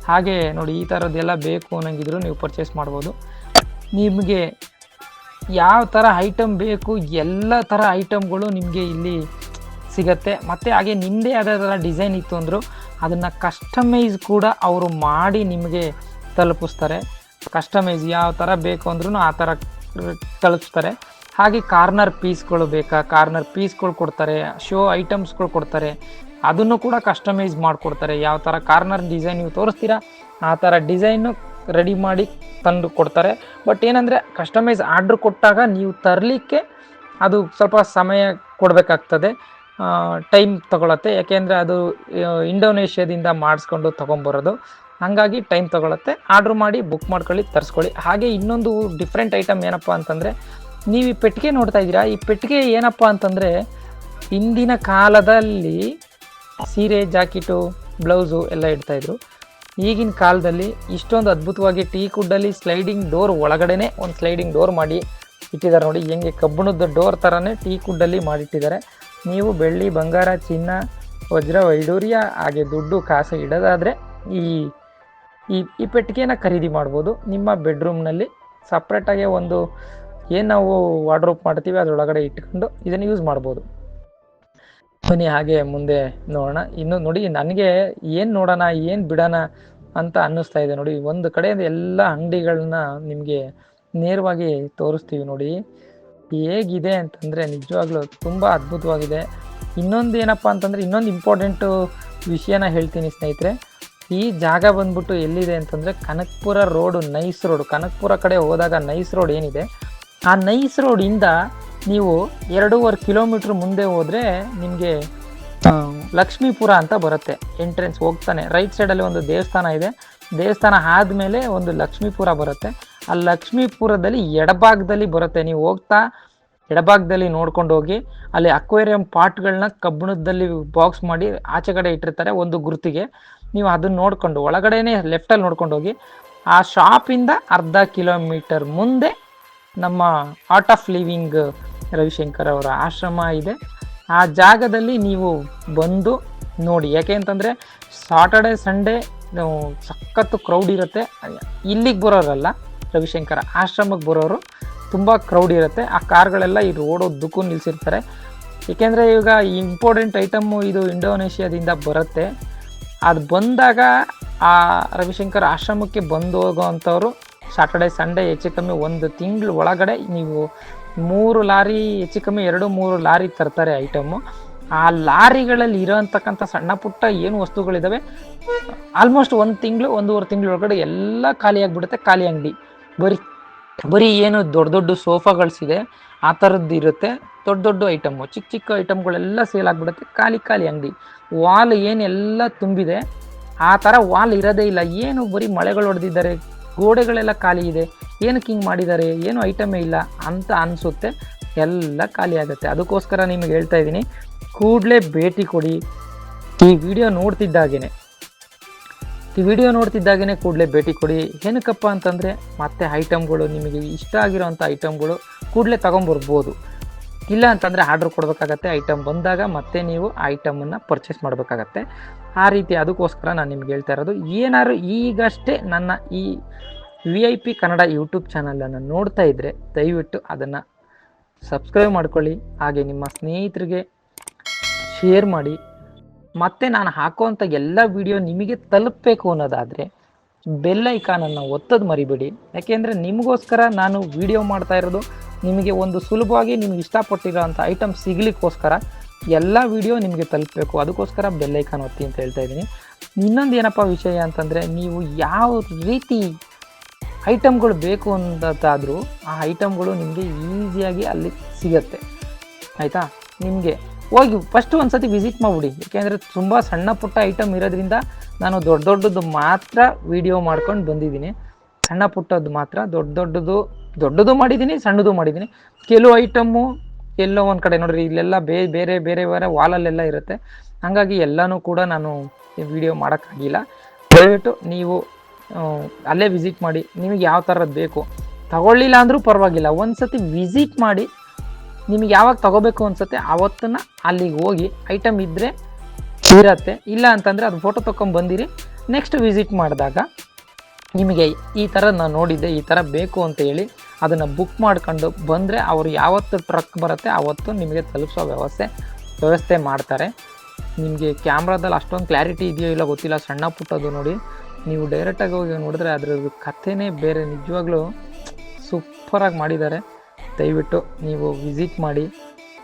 ಹಾಗೆ ನೋಡಿ, ಈ ಥರದ್ದೆಲ್ಲ ಬೇಕು ಅನ್ನೋಂಗಿದ್ರು ನೀವು ಪರ್ಚೇಸ್ ಮಾಡ್ಬೋದು. ನಿಮಗೆ ಯಾವ ಥರ ಐಟಮ್ ಬೇಕು, ಎಲ್ಲ ಥರ ಐಟಮ್ಗಳು ನಿಮಗೆ ಇಲ್ಲಿ ಸಿಗತ್ತೆ. ಮತ್ತು ಹಾಗೆ ನಿಮ್ಮದೇ ಆದ ಥರ ಡಿಸೈನ್ ಇತ್ತು ಅಂದರು, ಅದನ್ನು ಕಸ್ಟಮೈಸ್ ಕೂಡ ಅವರು ಮಾಡಿ ನಿಮಗೆ ತಲುಪಿಸ್ತಾರೆ. ಕಸ್ಟಮೈಸ್ ಯಾವ ಥರ ಬೇಕು ಅಂದ್ರೂ ಆ ಥರ ತಲುಪಿಸ್ತಾರೆ. ಹಾಗೆ ಕಾರ್ನರ್ ಪೀಸ್ಗಳು ಬೇಕಾ? ಕಾರ್ನರ್ ಪೀಸ್ಗಳು ಕೊಡ್ತಾರೆ ಶೋ ಐಟಮ್ಸ್ಗಳು ಕೊಡ್ತಾರೆ. ಅದನ್ನು ಕೂಡ ಕಸ್ಟಮೈಸ್ ಮಾಡಿಕೊಡ್ತಾರೆ. ಯಾವ ಥರ ಕಾರ್ನರ್ ಡಿಸೈನ್ ನೀವು ತೋರಿಸ್ತೀರಾ, ಆ ಥರ ಡಿಸೈನು ರೆಡಿ ಮಾಡಿ ತಂದು ಕೊಡ್ತಾರೆ. ಬಟ್ ಏನಂದರೆ ಕಸ್ಟಮೈಸ್ ಆರ್ಡ್ರ್ ಕೊಟ್ಟಾಗ ನೀವು ತರಲಿಕ್ಕೆ ಅದು ಸ್ವಲ್ಪ ಸಮಯ ಕೊಡಬೇಕಾಗ್ತದೆ. ಟೈಮ್ ತಗೊಳತ್ತೆ. ಯಾಕೆಂದರೆ ಅದು ಇಂಡೋನೇಷ್ಯಾದಿಂದ ಮಾಡಿಸ್ಕೊಂಡು ತೊಗೊಂಬರೋದು. ಹಾಗಾಗಿ ಟೈಮ್ ತಗೊಳತ್ತೆ. ಆರ್ಡ್ರ್ ಮಾಡಿ ಬುಕ್ ಮಾಡ್ಕೊಳ್ಳಿ, ತರಿಸ್ಕೊಳ್ಳಿ. ಹಾಗೆ ಇನ್ನೊಂದು ಡಿಫ್ರೆಂಟ್ ಐಟಮ್ ಏನಪ್ಪ ಅಂತಂದರೆ, ನೀವು ಈ ಪೆಟ್ಟಿಗೆ ನೋಡ್ತಾ ಇದ್ದೀರಾ? ಈ ಪೆಟ್ಟಿಗೆ ಏನಪ್ಪ ಅಂತಂದರೆ, ಹಿಂದಿನ ಕಾಲದಲ್ಲಿ ಸೀರೆ, ಜಾಕೆಟು, ಬ್ಲೌಸು ಎಲ್ಲ ಇಡ್ತಾಯಿದ್ರು ಈಗಿನ ಕಾಲದಲ್ಲಿ ಇಷ್ಟೊಂದು ಅದ್ಭುತವಾಗಿ ಟೀ ಕುಡ್ಡಲ್ಲಿ ಸ್ಲೈಡಿಂಗ್ ಡೋರ್ ಒಳಗಡೆನೆ ಒಂದು ಸ್ಲೈಡಿಂಗ್ ಡೋರ್ ಮಾಡಿ ಇಟ್ಟಿದ್ದಾರೆ ನೋಡಿ, ಹೆಂಗೆ ಕಬ್ಬಿಣದ ಡೋರ್ ಥರನೇ ಟೀ ಕುಡ್ಡಲ್ಲಿ ಮಾಡಿಟ್ಟಿದ್ದಾರೆ. ನೀವು ಬೆಳ್ಳಿ, ಬಂಗಾರ, ಚಿನ್ನ, ವಜ್ರ, ವೈಡೂರ್ಯ, ಹಾಗೆ ದುಡ್ಡು, ಕಾಸು ಇಡೋದಾದರೆ ಈ ಈ ಈ ಪೆಟ್ಟಿಗೆನ ಖರೀದಿ ಮಾಡ್ಬೋದು. ನಿಮ್ಮ ಬೆಡ್ರೂಮ್ನಲ್ಲಿ ಸಪ್ರೇಟಾಗಿ ಒಂದು ಏನು ನಾವು ವಾರ್ಡ್ರೋಪ್ ಮಾಡ್ತೀವಿ, ಅದರೊಳಗಡೆ ಇಟ್ಕೊಂಡು ಇದನ್ನು ಯೂಸ್ ಮಾಡ್ಬೋದು. ಬನ್ನಿ ಹಾಗೆ ಮುಂದೆ ನೋಡೋಣ. ಇನ್ನು ನೋಡಿ, ನನಗೆ ಏನು ನೋಡೋಣ, ಏನು ಬಿಡೋಣ ಅಂತ ಅನ್ನಿಸ್ತಾ ಇದೆ ನೋಡಿ. ಒಂದು ಕಡೆಯಿಂದ ಎಲ್ಲ ಅಂಗಡಿಗಳನ್ನ ನಿಮಗೆ ನೇರವಾಗಿ ತೋರಿಸ್ತೀವಿ ನೋಡಿ. ಹೇಗಿದೆ ಅಂತಂದರೆ ನಿಜವಾಗ್ಲೂ ತುಂಬ ಅದ್ಭುತವಾಗಿದೆ. ಇನ್ನೊಂದು ಏನಪ್ಪ ಅಂತಂದರೆ ಇನ್ನೊಂದು ಇಂಪಾರ್ಟೆಂಟು ವಿಷಯನ ಹೇಳ್ತೀನಿ ಸ್ನೇಹಿತರೆ. ಈ ಜಾಗ ಬಂದ್ಬಿಟ್ಟು ಎಲ್ಲಿದೆ ಅಂತಂದರೆ Kanakpura road, nice road. Kanakpura ಕಡೆ ಹೋದಾಗ ನೈಸ್ ರೋಡ್ ಏನಿದೆ? ಆ ನೈಸ್ ರೋಡಿಂದ ನೀವು ಎರಡೂವರೆ ಕಿಲೋಮೀಟ್ರ್ ಮುಂದೆ ಹೋದರೆ ನಿಮಗೆ ಲಕ್ಷ್ಮೀಪುರ ಅಂತ ಬರುತ್ತೆ. ಎಂಟ್ರೆನ್ಸ್ ಹೋಗ್ತಾನೆ. ರೈಟ್ ಸೈಡಲ್ಲಿ ಒಂದು ದೇವಸ್ಥಾನ ಇದೆ. ದೇವಸ್ಥಾನ ಆದಮೇಲೆ ಒಂದು ಲಕ್ಷ್ಮೀಪುರ ಬರುತ್ತೆ. ಆ ಲಕ್ಷ್ಮೀಪುರದಲ್ಲಿ ಎಡಭಾಗದಲ್ಲಿ ಬರುತ್ತೆ. ನೀವು ಹೋಗ್ತಾ ಎಡಭಾಗದಲ್ಲಿ ನೋಡ್ಕೊಂಡು ಹೋಗಿ, ಅಲ್ಲಿ ಅಕ್ವೇರಿಯಂ ಪಾಟ್ಗಳನ್ನ ಕಬ್ಬಿಣದಲ್ಲಿ ಬಾಕ್ಸ್ ಮಾಡಿ ಆಚೆ ಕಡೆ ಇಟ್ಟಿರ್ತಾರೆ ಒಂದು ಗುರುತಿಗೆ. ನೀವು ಅದನ್ನ ನೋಡ್ಕೊಂಡು, ಒಳಗಡೆನೆ ಲೆಫ್ಟಲ್ಲಿ ನೋಡ್ಕೊಂಡು ಹೋಗಿ, ಆ ಶಾಪಿಂದ ಅರ್ಧ ಕಿಲೋಮೀಟರ್ ಮುಂದೆ ನಮ್ಮ ಆರ್ಟ್ ಆಫ್ ಲಿವಿಂಗ್ ರವಿಶಂಕರ್ ಅವರ ಆಶ್ರಮ ಇದೆ. ಆ ಜಾಗದಲ್ಲಿ ನೀವು ಬಂದು ನೋಡಿ, ಯಾಕೆ ಅಂತಂದರೆ ಸಾಟರ್ಡೆ ಸಂಡೇ ಸಖತ್ತು ಕ್ರೌಡ್ ಇರುತ್ತೆ. ಇಲ್ಲಿಗೆ ಬರೋರಲ್ಲ, ರವಿಶಂಕರ ಆಶ್ರಮಕ್ಕೆ ಬರೋರು, ತುಂಬ ಕ್ರೌಡ್ ಇರುತ್ತೆ. ಆ ಕಾರ್ಗಳೆಲ್ಲ ಈ ರೋಡೋದಕ್ಕೂ ನಿಲ್ಲಿಸಿರ್ತಾರೆ ಏಕೆಂದರೆ ಈಗ ಇಂಪಾರ್ಟೆಂಟ್ ಐಟಮ್ಮು ಇದು ಇಂಡೋನೇಷ್ಯಾದಿಂದ ಬರುತ್ತೆ. ಅದು ಬಂದಾಗ ಆ ರವಿಶಂಕರ್ ಆಶ್ರಮಕ್ಕೆ ಬಂದು ಹೋಗೋ ಅಂಥವ್ರು ಸಾಟರ್ಡೆ ಸಂಡೇ ಹೆಚ್ಚು ಕಮ್ಮಿ ಒಂದು ತಿಂಗಳು ಒಳಗಡೆ ನೀವು ಮೂರು ಲಾರಿ, ಹೆಚ್ಚು ಕಮ್ಮಿ ಎರಡು, ಮೂರು ಲಾರಿ ತರ್ತಾರೆ ಐಟಮ್ಮು ಆ ಲಾರಿಗಳಲ್ಲಿ ಇರೋ ಅಂತಕ್ಕಂಥ ಸಣ್ಣ ಪುಟ್ಟ ಏನು ವಸ್ತುಗಳಿದ್ದಾವೆ ಆಲ್ಮೋಸ್ಟ್ ಒಂದು ತಿಂಗಳು, ಒಂದೂವರೆ ತಿಂಗಳು ಒಳಗಡೆ ಎಲ್ಲ ಖಾಲಿಯಾಗಿಬಿಡುತ್ತೆ ಖಾಲಿ ಅಂಗಡಿ. ಬರೀ ಬರೀ ಏನು ದೊಡ್ಡ ದೊಡ್ಡ ಸೋಫಾಗಳಿಸಿದೆ ಆ ಥರದ್ದು ಇರುತ್ತೆ. ದೊಡ್ಡ ದೊಡ್ಡ ಐಟಮು ಚಿಕ್ಕ ಚಿಕ್ಕ ಐಟಮ್ಗಳೆಲ್ಲ ಸೇಲ್ ಆಗಿಬಿಡುತ್ತೆ, ಖಾಲಿ ಖಾಲಿ ಅಂಗಡಿ. ವಾಲ್ ಏನೆಲ್ಲ ತುಂಬಿದೆ, ಆ ಥರ ವಾಲ್ ಇರೋದೇ ಇಲ್ಲ. ಏನು ಬರೀ ಮಳೆಗಳು ಹೊಡೆದಿದ್ದಾರೆ ಗೋಡೆಗಳೆಲ್ಲ ಖಾಲಿ ಇದೆ. ಏನಕ್ಕೆ ಹಿಂಗೆ ಮಾಡಿದ್ದಾರೆ? ಏನು ಐಟಮೇ ಇಲ್ಲ ಅಂತ ಅನಿಸುತ್ತೆ. ಎಲ್ಲ ಖಾಲಿ ಆಗುತ್ತೆ. ಅದಕ್ಕೋಸ್ಕರ ನಿಮಗೆ ಹೇಳ್ತಾ ಇದ್ದೀನಿ, ಕೂಡಲೇ ಭೇಟಿ ಕೊಡಿ. ಈ ವಿಡಿಯೋ ನೋಡ್ತಿದ್ದಾಗೇ ಈ ವಿಡಿಯೋ ನೋಡ್ತಿದ್ದಾಗೇ ಕೂಡಲೇ ಭೇಟಿ ಕೊಡಿ. ಏನಕ್ಕಪ್ಪ ಅಂತಂದರೆ, ಮತ್ತೆ ಐಟಮ್ಗಳು ನಿಮಗೆ ಇಷ್ಟ ಆಗಿರೋಂಥ ಐಟಮ್ಗಳು ಕೂಡಲೇ ತೊಗೊಂಬರ್ಬೋದು. ಇಲ್ಲ ಅಂತಂದರೆ ಆರ್ಡ್ರ್ ಕೊಡಬೇಕಾಗತ್ತೆ ಐಟಮ್ ಬಂದಾಗ ಮತ್ತೆ ನೀವು ಐಟಮನ್ನು ಪರ್ಚೇಸ್ ಮಾಡಬೇಕಾಗತ್ತೆ. ಆ ರೀತಿ ಅದಕ್ಕೋಸ್ಕರ ನಾನು ನಿಮ್ಗೆ ಹೇಳ್ತಾ ಇರೋದು, ಏನಾದ್ರು ಈಗಷ್ಟೇ ನನ್ನ ಈ V I P Kannada YouTube ಚಾನಲನ್ನು ನೋಡ್ತಾ ಇದ್ದರೆ ದಯವಿಟ್ಟು ಅದನ್ನು ಸಬ್ಸ್ಕ್ರೈಬ್ ಮಾಡ್ಕೊಳ್ಳಿ, ಹಾಗೆ ನಿಮ್ಮ ಸ್ನೇಹಿತರಿಗೆ ಶೇರ್ ಮಾಡಿ. ಮತ್ತು ನಾನು ಹಾಕುವಂಥ ಎಲ್ಲ ವಿಡಿಯೋ ನಿಮಗೆ ತಲುಪಬೇಕು ಅನ್ನೋದಾದರೆ ಬೆಲ್ ಐಕಾನನ್ನು ಒತ್ತೋದು ಮರಿಬೇಡಿ. ಯಾಕೆಂದರೆ ನಿಮಗೋಸ್ಕರ ನಾನು ವಿಡಿಯೋ ಮಾಡ್ತಾ ಇರೋದು ನಿಮಗೆ ಒಂದು ಸುಲಭವಾಗಿ ನಿಮ್ಗೆ ಇಷ್ಟಪಟ್ಟಿರೋಂಥ ಐಟಮ್ ಸಿಗ್ಲಿಕ್ಕೋಸ್ಕರ ಎಲ್ಲ ವಿಡಿಯೋ ನಿಮಗೆ ತಲುಪಬೇಕು. ಅದಕ್ಕೋಸ್ಕರ ಬೆಲ್ಲೈಕಾನ್ ಒತ್ತಿ ಅಂತ ಹೇಳ್ತಾ ಇದ್ದೀನಿ. ಇನ್ನೊಂದು ಏನಪ್ಪ ವಿಷಯ ಅಂತಂದರೆ, ನೀವು ಯಾವ ರೀತಿ ಐಟಮ್ಗಳು ಬೇಕು ಅಂತಾದರೂ ಆ ಐಟಮ್ಗಳು ನಿಮಗೆ ಈಸಿಯಾಗಿ ಅಲ್ಲಿ ಸಿಗತ್ತೆ. ಆಯಿತಾ? ನಿಮಗೆ ಹೋಗಿ ಫಸ್ಟ್ ಒಂದ್ಸತಿ ವಿಸಿಟ್ ಮಾಡಿಬಿಡಿ. ಯಾಕೆಂದರೆ ತುಂಬ ಸಣ್ಣ ಪುಟ್ಟ ಐಟಮ್ ಇರೋದ್ರಿಂದ ನಾನು ದೊಡ್ಡ ದೊಡ್ಡದು ಮಾತ್ರ ವಿಡಿಯೋ ಮಾಡ್ಕೊಂಡು ಬಂದಿದ್ದೀನಿ. ಸಣ್ಣ ಪುಟ್ಟದ್ದು ಮಾತ್ರ, ದೊಡ್ಡ ದೊಡ್ಡದು ದೊಡ್ಡದು ಮಾಡಿದ್ದೀನಿ ಸಣ್ಣದು ಮಾಡಿದ್ದೀನಿ ಕೆಲವು ಐಟಮ್ಮು ಎಲ್ಲೋ ಒಂದು ಕಡೆ ನೋಡ್ರಿ, ಇಲ್ಲೆಲ್ಲ ಬೇರೆ ಬೇರೆ ಬೇರೆ ಬೇರೆ ವಾಲಲ್ಲೆಲ್ಲ ಇರುತ್ತೆ. ಹಾಗಾಗಿ ಎಲ್ಲನೂ ಕೂಡ ನಾನು ವಿಡಿಯೋ ಮಾಡೋಕ್ಕಾಗಿಲ್ಲ. ದಯವಿಟ್ಟು ನೀವು ಅಲ್ಲೇ ವಿಸಿಟ್ ಮಾಡಿ, ನಿಮಗೆ ಯಾವ ಥರದ್ದು ಬೇಕು, ತಗೊಳ್ಳಿಲ್ಲ ಅಂದರೂ ಪರವಾಗಿಲ್ಲ. ಒಂದು ಸತಿ ವಿಸಿಟ್ ಮಾಡಿ, ನಿಮಗೆ ಯಾವಾಗ ತಗೋಬೇಕು ಅನ್ಸುತ್ತೆ, ಅವತ್ತನ್ನ ಅಲ್ಲಿಗೆ ಹೋಗಿ ಐಟಮ್ ಇದ್ದರೆ ಇರತ್ತೆ. ಇಲ್ಲ ಅಂತಂದರೆ ಅದು ಫೋಟೋ ತೊಗೊಂಡು ಬಂದಿರಿ ನೆಕ್ಸ್ಟ್ ವಿಸಿಟ್ ಮಾಡಿದಾಗ ನಿಮಗೆ ಈ ಥರ ನಾನು ನೋಡಿದ್ದೆ, ಈ ಥರ ಬೇಕು ಅಂತ ಹೇಳಿ ಅದನ್ನು ಬುಕ್ ಮಾಡ್ಕೊಂಡು ಬಂದರೆ ಅವರು ಯಾವತ್ತು ಟ್ರಕ್ ಬರುತ್ತೆ ಆವತ್ತು ನಿಮಗೆ ತಲುಪಿಸೋ ವ್ಯವಸ್ಥೆ ವ್ಯವಸ್ಥೆ ಮಾಡ್ತಾರೆ. ನಿಮಗೆ ಕ್ಯಾಮ್ರಾದಲ್ಲಿ ಅಷ್ಟೊಂದು ಕ್ಲಾರಿಟಿ ಇದೆಯೋ ಇಲ್ಲ ಗೊತ್ತಿಲ್ಲ, ಸಣ್ಣ ಪುಟ್ಟದು ನೋಡಿ. ನೀವು ಡೈರೆಕ್ಟಾಗಿ ಹೋಗಿ ನೋಡಿದ್ರೆ ಅದರ ಕಥೆನೇ ಬೇರೆ, ನಿಜವಾಗ್ಲೂ ಸೂಪರಾಗಿ ಮಾಡಿದ್ದಾರೆ. ದಯವಿಟ್ಟು ನೀವು ವಿಸಿಟ್ ಮಾಡಿ,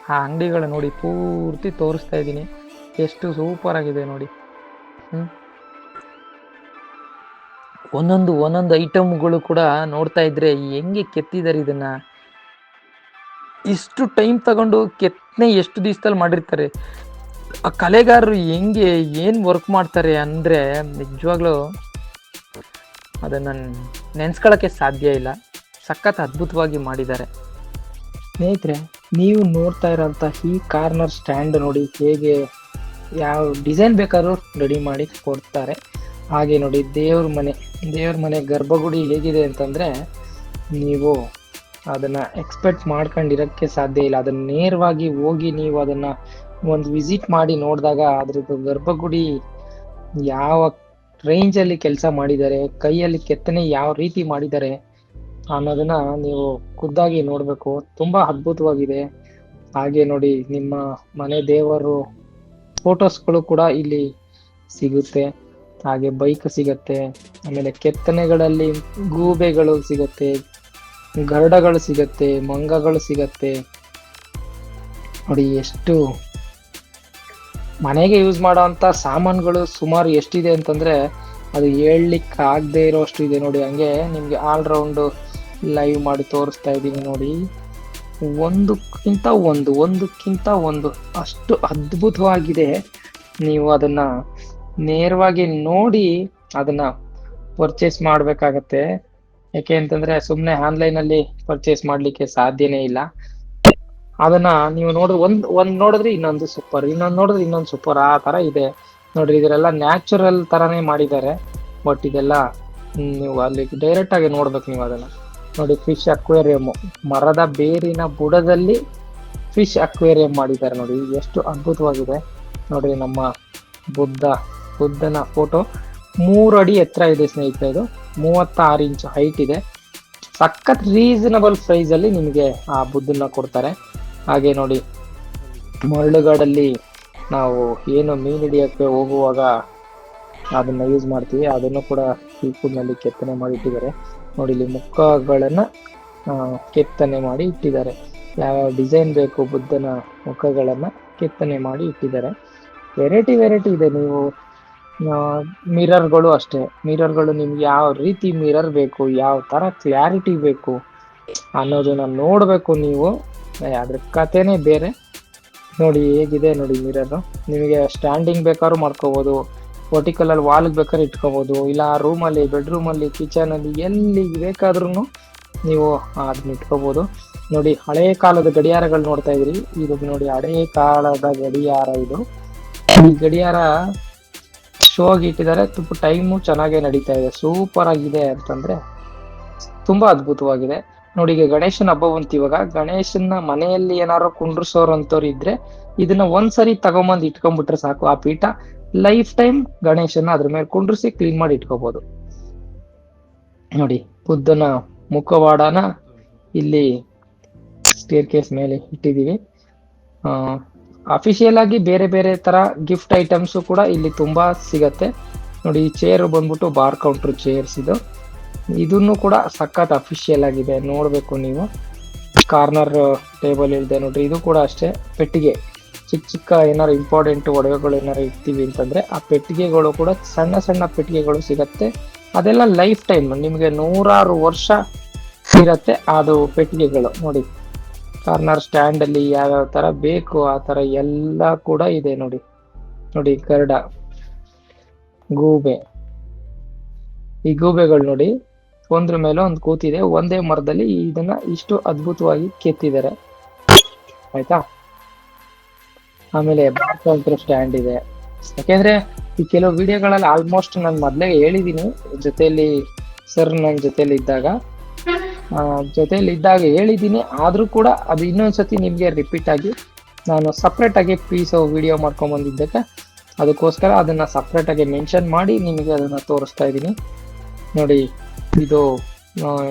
ಆ ಅಂಗಡಿಗಳು ನೋಡಿ ಪೂರ್ತಿ ತೋರಿಸ್ತಾ ಇದ್ದೀನಿ. ಎಷ್ಟು ಸೂಪರಾಗಿದೆ ನೋಡಿ. ಹ್ಞೂ ಒಂದೊಂದು ಒಂದೊಂದು ಐಟಮ್ಗಳು ಕೂಡ ನೋಡ್ತಾ ಇದ್ರೆ ಹೆಂಗೆ ಕೆತ್ತಿದ್ದಾರೆ ಇದನ್ನ. ಇಷ್ಟು ಟೈಮ್ ತಗೊಂಡು ಕೆತ್ತನೆ ಎಷ್ಟು ದಿವಸದಲ್ಲಿ ಮಾಡಿರ್ತಾರೆ. ಆ ಕಲೆಗಾರರು ಹೆಂಗೆ, ಏನು ವರ್ಕ್ ಮಾಡ್ತಾರೆ ಅಂದರೆ ನಿಜವಾಗ್ಲೂ ಅದನ್ನು ನೆನ್ಸ್ಕೊಳಕ್ಕೆ ಸಾಧ್ಯ ಇಲ್ಲ. ಸಖತ್ ಅದ್ಭುತವಾಗಿ ಮಾಡಿದ್ದಾರೆ. ಸ್ನೇಹಿತರೆ, ನೀವು ನೋಡ್ತಾ ಇರೋಂಥ ಈ ಕಾರ್ನರ್ ಸ್ಟ್ಯಾಂಡ್ ನೋಡಿ ಹೇಗೆ ಯಾವ ಡಿಸೈನ್ ಬೇಕಾದ್ರೂ ರೆಡಿ ಮಾಡಿ ಕೊಡ್ತಾರೆ. ಹಾಗೆ ನೋಡಿ, ದೇವ್ರ ಮನೆ ದೇವ್ರ ಮನೆ ಗರ್ಭಗುಡಿ ಹೇಗಿದೆ ಅಂತಂದರೆ ನೀವು ಅದನ್ನು ಎಕ್ಸ್ಪೆಕ್ಟ್ ಮಾಡ್ಕೊಂಡಿರಕ್ಕೆ ಸಾಧ್ಯ ಇಲ್ಲ. ಅದನ್ನು ನೇರವಾಗಿ ಹೋಗಿ ನೀವು ಅದನ್ನು ಒಂದು ವಿಸಿಟ್ ಮಾಡಿ ನೋಡಿದಾಗ ಅದ್ರದ್ದು ಗರ್ಭಗುಡಿ ಯಾವ ರೇಂಜಲ್ಲಿ ಕೆಲಸ ಮಾಡಿದ್ದಾರೆ, ಕೈಯಲ್ಲಿ ಕೆತ್ತನೆ ಯಾವ ರೀತಿ ಮಾಡಿದ್ದಾರೆ ಅನ್ನೋದನ್ನ ನೀವು ಖುದ್ದಾಗಿ ನೋಡಬೇಕು. ತುಂಬಾ ಅದ್ಭುತವಾಗಿದೆ. ಹಾಗೆ ನೋಡಿ, ನಿಮ್ಮ ಮನೆ ದೇವರು ಫೋಟೋಸ್ಗಳು ಕೂಡ ಇಲ್ಲಿ ಸಿಗುತ್ತೆ. ಹಾಗೆ ಬೈಕ್ ಸಿಗತ್ತೆ, ಆಮೇಲೆ ಕೆತ್ತನೆಗಳಲ್ಲಿ ಗೂಬೆಗಳು ಸಿಗತ್ತೆ, ಗರಡಗಳು ಸಿಗತ್ತೆ, ಮಂಗಗಳು ಸಿಗತ್ತೆ. ನೋಡಿ ಎಷ್ಟು ಮನೆಗೆ ಯೂಸ್ ಮಾಡೋವಂಥ ಸಾಮಾನುಗಳು ಸುಮಾರು ಎಷ್ಟಿದೆ ಅಂತಂದ್ರೆ ಅದು ಹೇಳಲಿಕ್ಕೆ ಆಗದೆ ಇರೋಷ್ಟು ಇದೆ ನೋಡಿ. ಹಂಗೆ ನಿಮ್ಗೆ ಆಲ್ ರೌಂಡ್ ಲೈವ್ ಮಾಡಿ ತೋರಿಸ್ತಾ ಇದ್ದೀನಿ ನೋಡಿ. ಒಂದಕ್ಕಿಂತ ಒಂದು ಒಂದಕ್ಕಿಂತ ಒಂದು, ಅಷ್ಟು ಅದ್ಭುತವಾಗಿದೆ. ನೀವು ಅದನ್ನ ನೇರವಾಗಿ ನೋಡಿ ಅದನ್ನ ಪರ್ಚೇಸ್ ಮಾಡ್ಬೇಕಾಗತ್ತೆ. ಯಾಕೆ ಅಂತಂದ್ರೆ ಸುಮ್ನೆ ಆನ್ಲೈನ್ ಅಲ್ಲಿ ಪರ್ಚೇಸ್ ಮಾಡ್ಲಿಕ್ಕೆ ಸಾಧ್ಯನೇ ಇಲ್ಲ. ಅದನ್ನ ನೀವು ನೋಡ್ರಿ, ಒಂದ್ ಒಂದ್ ನೋಡಿದ್ರೆ ಇನ್ನೊಂದು ಸೂಪರ್ ಇನ್ನೊಂದು ನೋಡಿದ್ರೆ ಇನ್ನೊಂದು ಸೂಪರ್ ಆ ತರ ಇದೆ. ನೋಡ್ರಿ ಇದರೆಲ್ಲ ನ್ಯಾಚುರಲ್ ತರಾನೇ ಮಾಡಿದ್ದಾರೆ. ಬಟ್ ಇದೆಲ್ಲ ನೀವು ಅಲ್ಲಿ ಡೈರೆಕ್ಟ್ ಆಗಿ ನೋಡ್ಬೇಕು ನೀವು ಅದನ್ನ. ನೋಡಿ ಫಿಶ್ ಅಕ್ವೇರಿಯಂ ಮರದ ಬೇರಿನ ಬುಡದಲ್ಲಿ ಫಿಶ್ ಅಕ್ವೇರಿಯಂ ಮಾಡಿದ್ದಾರೆ. ನೋಡಿ, ಎಷ್ಟು ಅದ್ಭುತವಾಗಿದೆ. ನೋಡ್ರಿ, ನಮ್ಮ ಬುದ್ಧ ಬುದ್ಧನ ಫೋಟೋ ಮೂರು ಅಡಿ ಎತ್ತರ ಇದೆ ಸ್ನೇಹಿತರೆ ಇದು. ಮೂವತ್ತಾರು ಇಂಚ್ ಹೈಟ್ ಇದೆ. ಸಖತ್ ರೀಸನಬಲ್ ಪ್ರೈಸ್ ಅಲ್ಲಿ ನಿಮಗೆ ಆ ಬುದ್ಧನ ಕೊಡ್ತಾರೆ. ಹಾಗೆ ನೋಡಿ, ಮರಳುಗಾಡಲ್ಲಿ ನಾವು ಏನು ಮೀನು ಹಿಡಿಯೋಕ್ಕೆ ಹೋಗುವಾಗ ಅದನ್ನ ಯೂಸ್ ಮಾಡ್ತೀವಿ. ಅದನ್ನು ಕೂಡ ನಲ್ಲಿ ಕೆತ್ತನೆ ಮಾಡಿ ಇಟ್ಟಿದ್ದಾರೆ. ನೋಡಿ, ಇಲ್ಲಿ ಮುಖಗಳನ್ನ ಕೆತ್ತನೆ ಮಾಡಿ ಇಟ್ಟಿದ್ದಾರೆ. ಯಾವ್ಯಾವ ಡಿಸೈನ್ ಬೇಕು ಬುದ್ಧನ ಮುಖಗಳನ್ನ ಕೆತ್ತನೆ ಮಾಡಿ ಇಟ್ಟಿದ್ದಾರೆ. ವೆರೈಟಿ ವೆರೈಟಿ ಇದೆ. ನೀವು ಮಿರರ್ಗಳು ಅಷ್ಟೇ. ಮಿರರ್ಗಳು ನಿಮ್ಗೆ ಯಾವ ರೀತಿ ಮಿರರ್ ಬೇಕು, ಯಾವ ತರ ಕ್ಲಾರಿಟಿ ಬೇಕು ಅನ್ನೋದನ್ನ ನೋಡ್ಬೇಕು ನೀವು. ಅದ್ರ ಕಥೆನೇ ಬೇರೆ. ನೋಡಿ ಹೇಗಿದೆ ನೋಡಿ ಮಿರರ್ ನಿಮಗೆ ಸ್ಟ್ಯಾಂಡಿಂಗ್ ಬೇಕಾದ್ರೂ ಮಾಡ್ಕೋಬಹುದು ವರ್ಟಿಕಲ್ ಅಲ್ಲಿ ವಾಲ್ಗೆ ಬೇಕಾದ್ರೆ ಇಟ್ಕೋಬಹುದು ಇಲ್ಲ ರೂಮಲ್ಲಿ ಬೆಡ್ರೂಮಲ್ಲಿ ಕಿಚನ್ ಅಲ್ಲಿ ಎಲ್ಲಿ ಬೇಕಾದ್ರೂ ನೀವು ಅದನ್ನ ಇಟ್ಕೋಬಹುದು ನೋಡಿ ಹಳೆ ಕಾಲದ ಗಡಿಯಾರಗಳು ನೋಡ್ತಾ ಇದ್ರಿ. ಇದು ನೋಡಿ ಹಳೆ ಕಾಲದ ಗಡಿಯಾರ ಇದು. ಈ ಗಡಿಯಾರ ಶೋಗೆ ಇಟ್ಟಿದ್ದಾರೆ. ತುಂಬ ಟೈಮು ಚೆನ್ನಾಗೇ ನಡೀತಾ ಇದೆ. ಸೂಪರ್ ಆಗಿದೆ ಅಂತಂದ್ರೆ ತುಂಬಾ ಅದ್ಭುತವಾಗಿದೆ. ನೋಡಿ, ಈಗ ಗಣೇಶನ ಹಬ್ಬ ಬಂತು ಇವಾಗ. ಗಣೇಶನ ಮನೆಯಲ್ಲಿ ಏನಾರು ಕುಂಡ್ರಸೋರು ಅಂತವ್ರು ಇದ್ರೆ ಇದನ್ನ ಒಂದ್ಸರಿ ತಗೊಂಬಂದು ಇಟ್ಕೊಂಡ್ಬಿಟ್ರೆ ಸಾಕು. ಆ ಪೀಠ ಲೈಫ್ ಟೈಮ್ ಗಣೇಶನ ಅದ್ರ ಮೇಲೆ ಕುಂಡ್ರಿಸಿ ಕ್ಲೀನ್ ಮಾಡಿ ಇಟ್ಕೋಬಹುದು ನೋಡಿ, ಬುದ್ಧನ ಮುಖವಾಡನ ಇಲ್ಲಿ ಸ್ಟೇರ್ ಕೇಸ್ ಮೇಲೆ ಇಟ್ಟಿದೀವಿ ಅಫಿಷಿಯಲ್ ಆಗಿ ಬೇರೆ ಬೇರೆ ತರ ಗಿಫ್ಟ್ ಐಟಮ್ಸ್ ಕೂಡ ಇಲ್ಲಿ ತುಂಬಾ ಸಿಗತ್ತೆ. ನೋಡಿ, ಈ ಚೇರ್ ಬಂದ್ಬಿಟ್ಟು ಬಾರ್ ಕೌಂಟರ್ ಚೇರ್ಸ್ ಇದು. ಇದನ್ನು ಕೂಡ ಸಖತ್ ಅಫಿಷಿಯಲ್ ಆಗಿದೆ. ನೋಡ್ಬೇಕು ನೀವು. ಕಾರ್ನರ್ ಟೇಬಲ್ ಇಲ್ಲದೆ ನೋಡ್ರಿ. ಇದು ಕೂಡ ಅಷ್ಟೇ. ಪೆಟ್ಟಿಗೆ. ಚಿಕ್ಕ ಚಿಕ್ಕ ಏನಾರು ಇಂಪಾರ್ಟೆಂಟ್ ಒಡವೆಗಳು ಏನಾರು ಇರ್ತೀವಿ ಅಂತಂದ್ರೆ ಆ ಪೆಟ್ಟಿಗೆಗಳು ಕೂಡ ಸಣ್ಣ ಸಣ್ಣ ಪೆಟ್ಟಿಗೆಗಳು ಸಿಗತ್ತೆ. ಅದೆಲ್ಲ ಲೈಫ್ ಟೈಮ್ ನಿಮಗೆ ನೂರಾರು ವರ್ಷ ಇರತ್ತೆ ಅದು ಪೆಟ್ಟಿಗೆಗಳು. ನೋಡಿ. ಕಾರ್ನರ್ ಸ್ಟ್ಯಾಂಡ್ ಅಲ್ಲಿ ಯಾವ್ಯಾವ ತರ ಬೇಕು ಆ ತರ ಎಲ್ಲ ಕೂಡ ಇದೆ ನೋಡಿ. ನೋಡಿ ಕರ್ಡ ಗೂಬೆ. ಈ ಗೂಬೆಗಳು ನೋಡಿ, ಒಂದ್ರ ಮೇಲೆ ಒಂದು ಕೂತಿದೆ, ಒಂದೇ ಮರದಲ್ಲಿ ಇದನ್ನ ಇಷ್ಟು ಅದ್ಭುತವಾಗಿ ಕೆತ್ತಿದ್ದಾರೆ. ಆಯ್ತಾ? ಆಮೇಲೆ ಬಾರ್ ಸ್ಟ್ಯಾಂಡ್ ಇದೆ. ಯಾಕೆಂದ್ರೆ ಈ ಕೆಲವು ವಿಡಿಯೋಗಳಲ್ಲಿ ಆಲ್ಮೋಸ್ಟ್ ನಾನು ಮೊದ್ಲೇ ಹೇಳಿದೀನಿ, ಜೊತೆಯಲ್ಲಿ ಸರ್ ನನ್ನ ಜೊತೆಲಿ ಇದ್ದಾಗ. ಜೊತೆಲಿ ಇದ್ದಾಗ ಹೇಳಿದ್ದೀನಿ. ಆದರೂ ಕೂಡ ಅದು ಇನ್ನೊಂದ್ಸತಿ ನಿಮಗೆ ರಿಪೀಟ್ ಆಗಿ ನಾನು ಸಪ್ರೇಟಾಗಿ ಪೀಸು ವೀಡಿಯೋ ಮಾಡ್ಕೊಂಬಂದಿದ್ದಕ್ಕೆ ಅದಕ್ಕೋಸ್ಕರ ಅದನ್ನು ಸಪ್ರೇಟಾಗಿ ಮೆನ್ಷನ್ ಮಾಡಿ ನಿಮಗೆ ಅದನ್ನು ತೋರಿಸ್ತಾ ಇದ್ದೀನಿ. ನೋಡಿ, ಇದು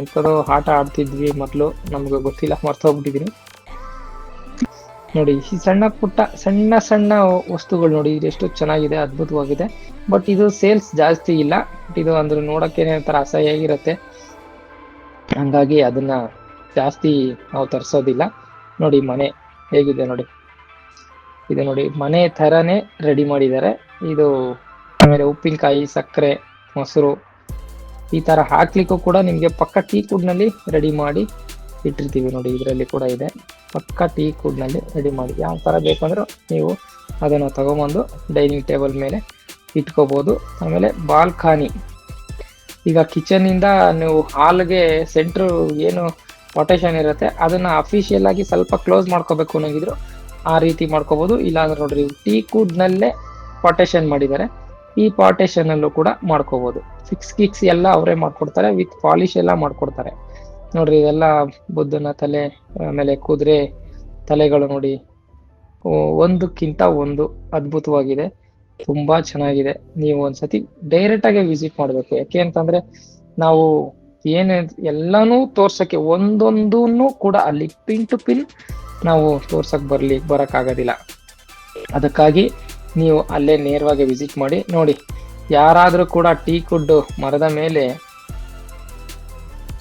ಎಂಥದೋ ಆಟ ಆಡ್ತಿದ್ವಿ ಮೊದಲು. ನಮಗೆ ಗೊತ್ತಿಲ್ಲ ಮರ್ತೋಗ್ಬಿಟ್ಟಿದ್ದೀನಿ ನೋಡಿ, ಈ ಸಣ್ಣ ಪುಟ್ಟ, ಸಣ್ಣ ಸಣ್ಣ ವಸ್ತುಗಳು ನೋಡಿ, ಇದೆಷ್ಟು ಚೆನ್ನಾಗಿದೆ, ಅದ್ಭುತವಾಗಿದೆ. ಬಟ್ ಇದು ಸೇಲ್ಸ್ ಜಾಸ್ತಿ ಇಲ್ಲ. ಬಟ್ ಇದು ಅಂದ್ರೆ ನೋಡೋಕ್ಕೇನೆ ಒಂಥರ ಅಸಹ್ಯಾಗಿರುತ್ತೆ ಹಂಗಾಗಿ ಅದನ್ನ ಜಾಸ್ತಿ ನಾವು ತರಿಸೋದಿಲ್ಲ. ನೋಡಿ ಮನೆ ಹೇಗಿದೆ ನೋಡಿ. ಇದು ನೋಡಿ, ಮನೆ ಥರನೇ ರೆಡಿ ಮಾಡಿದ್ದಾರೆ. ಇದು ಆಮೇಲೆ ಉಪ್ಪಿನಕಾಯಿ, ಸಕ್ಕರೆ, ಮೊಸರು ಈ ತರ ಹಾಕ್ಲಿಕ್ಕೂ ಕೂಡ ನಿಮಗೆ ಪಕ್ಕ ಟೀ ಕುಡ್ನಲ್ಲಿ ರೆಡಿ ಮಾಡಿ ಇಟ್ಟಿರ್ತೀವಿ ನೋಡಿ, ಇದರಲ್ಲಿ ಕೂಡ ಇದೆ. ಪಕ್ಕ ಟೀ ಕುಡ್ನಲ್ಲಿ ರೆಡಿ ಮಾಡಿ. ಯಾವ ತರ ಬೇಕಂದ್ರೂ ನೀವು ಅದನ್ನು ತಗೊಂಬಂದು ಡೈನಿಂಗ್ ಟೇಬಲ್ ಮೇಲೆ ಇಟ್ಕೋಬಹುದು ಆಮೇಲೆ ಬಾಲ್ಕನಿ ಈಗ ಕಿಚನ್ ಇಂದ ನೀವು ಹಾಲ್ಗೆ ಸೆಂಟ್ರ್ ಏನು ಪೊಟೇಷನ್ ಇರುತ್ತೆ, ಅದನ್ನ ಅಫಿಷಿಯಲ್ ಆಗಿ ಸ್ವಲ್ಪ ಕ್ಲೋಸ್ ಮಾಡ್ಕೋಬೇಕು ಅನ್ನೋಗಿದ್ರು, ಆ ರೀತಿ ಮಾಡ್ಕೋಬಹುದು ಇಲ್ಲಾಂದ್ರೆ ನೋಡ್ರಿ ಟೀ ಕೂಡ್ನಲ್ಲೇ ಪೊಟೇಷನ್ ಮಾಡಿದ್ದಾರೆ. ಈ ಪಾರ್ಟೇಷನ್ ಅಲ್ಲೂ ಕೂಡ ಮಾಡ್ಕೋಬಹುದು ಫಿಕ್ಸ್ ಕಿಕ್ಸ್ ಎಲ್ಲ ಅವರೇ ಮಾಡ್ಕೊಡ್ತಾರೆ ವಿತ್ ಪಾಲಿಶ್ ಎಲ್ಲ ಮಾಡ್ಕೊಡ್ತಾರೆ. ನೋಡ್ರಿ, ಇದೆಲ್ಲ ಬುದ್ಧನ ತಲೆ ಆಮೇಲೆ ಕುದುರೆ ತಲೆಗಳು ನೋಡಿ ಒಂದಕ್ಕಿಂತ ಒಂದು ಅದ್ಭುತವಾಗಿದೆ. ತುಂಬಾ ಚೆನ್ನಾಗಿದೆ. ನೀವು ಒಂದ್ಸತಿ ಡೈರೆಕ್ಟ್ ಆಗಿ ವಿಸಿಟ್ ಮಾಡ್ಬೇಕು. ಯಾಕೆ ಅಂತಂದ್ರೆ ನಾವು ಏನ್ ಎಲ್ಲಾನು ತೋರ್ಸಕ್ಕೆ ಒಂದೊಂದನ್ನು ಕೂಡ ಅಲ್ಲಿ ಪಿನ್ ಟು ಪಿನ್ ನಾವು ತೋರ್ಸಕ್ ಬರ್ಲಿ ಬರಕ್ ಆಗೋದಿಲ್ಲ ಅದಕ್ಕಾಗಿ ನೀವು ಅಲ್ಲೇ ನೇರವಾಗಿ ವಿಸಿಟ್ ಮಾಡಿ, ನೋಡಿ ಯಾರಾದರೂ ಕೂಡ ಟೀ ಕುಡ್ಡು ಮರದ ಮೇಲೆ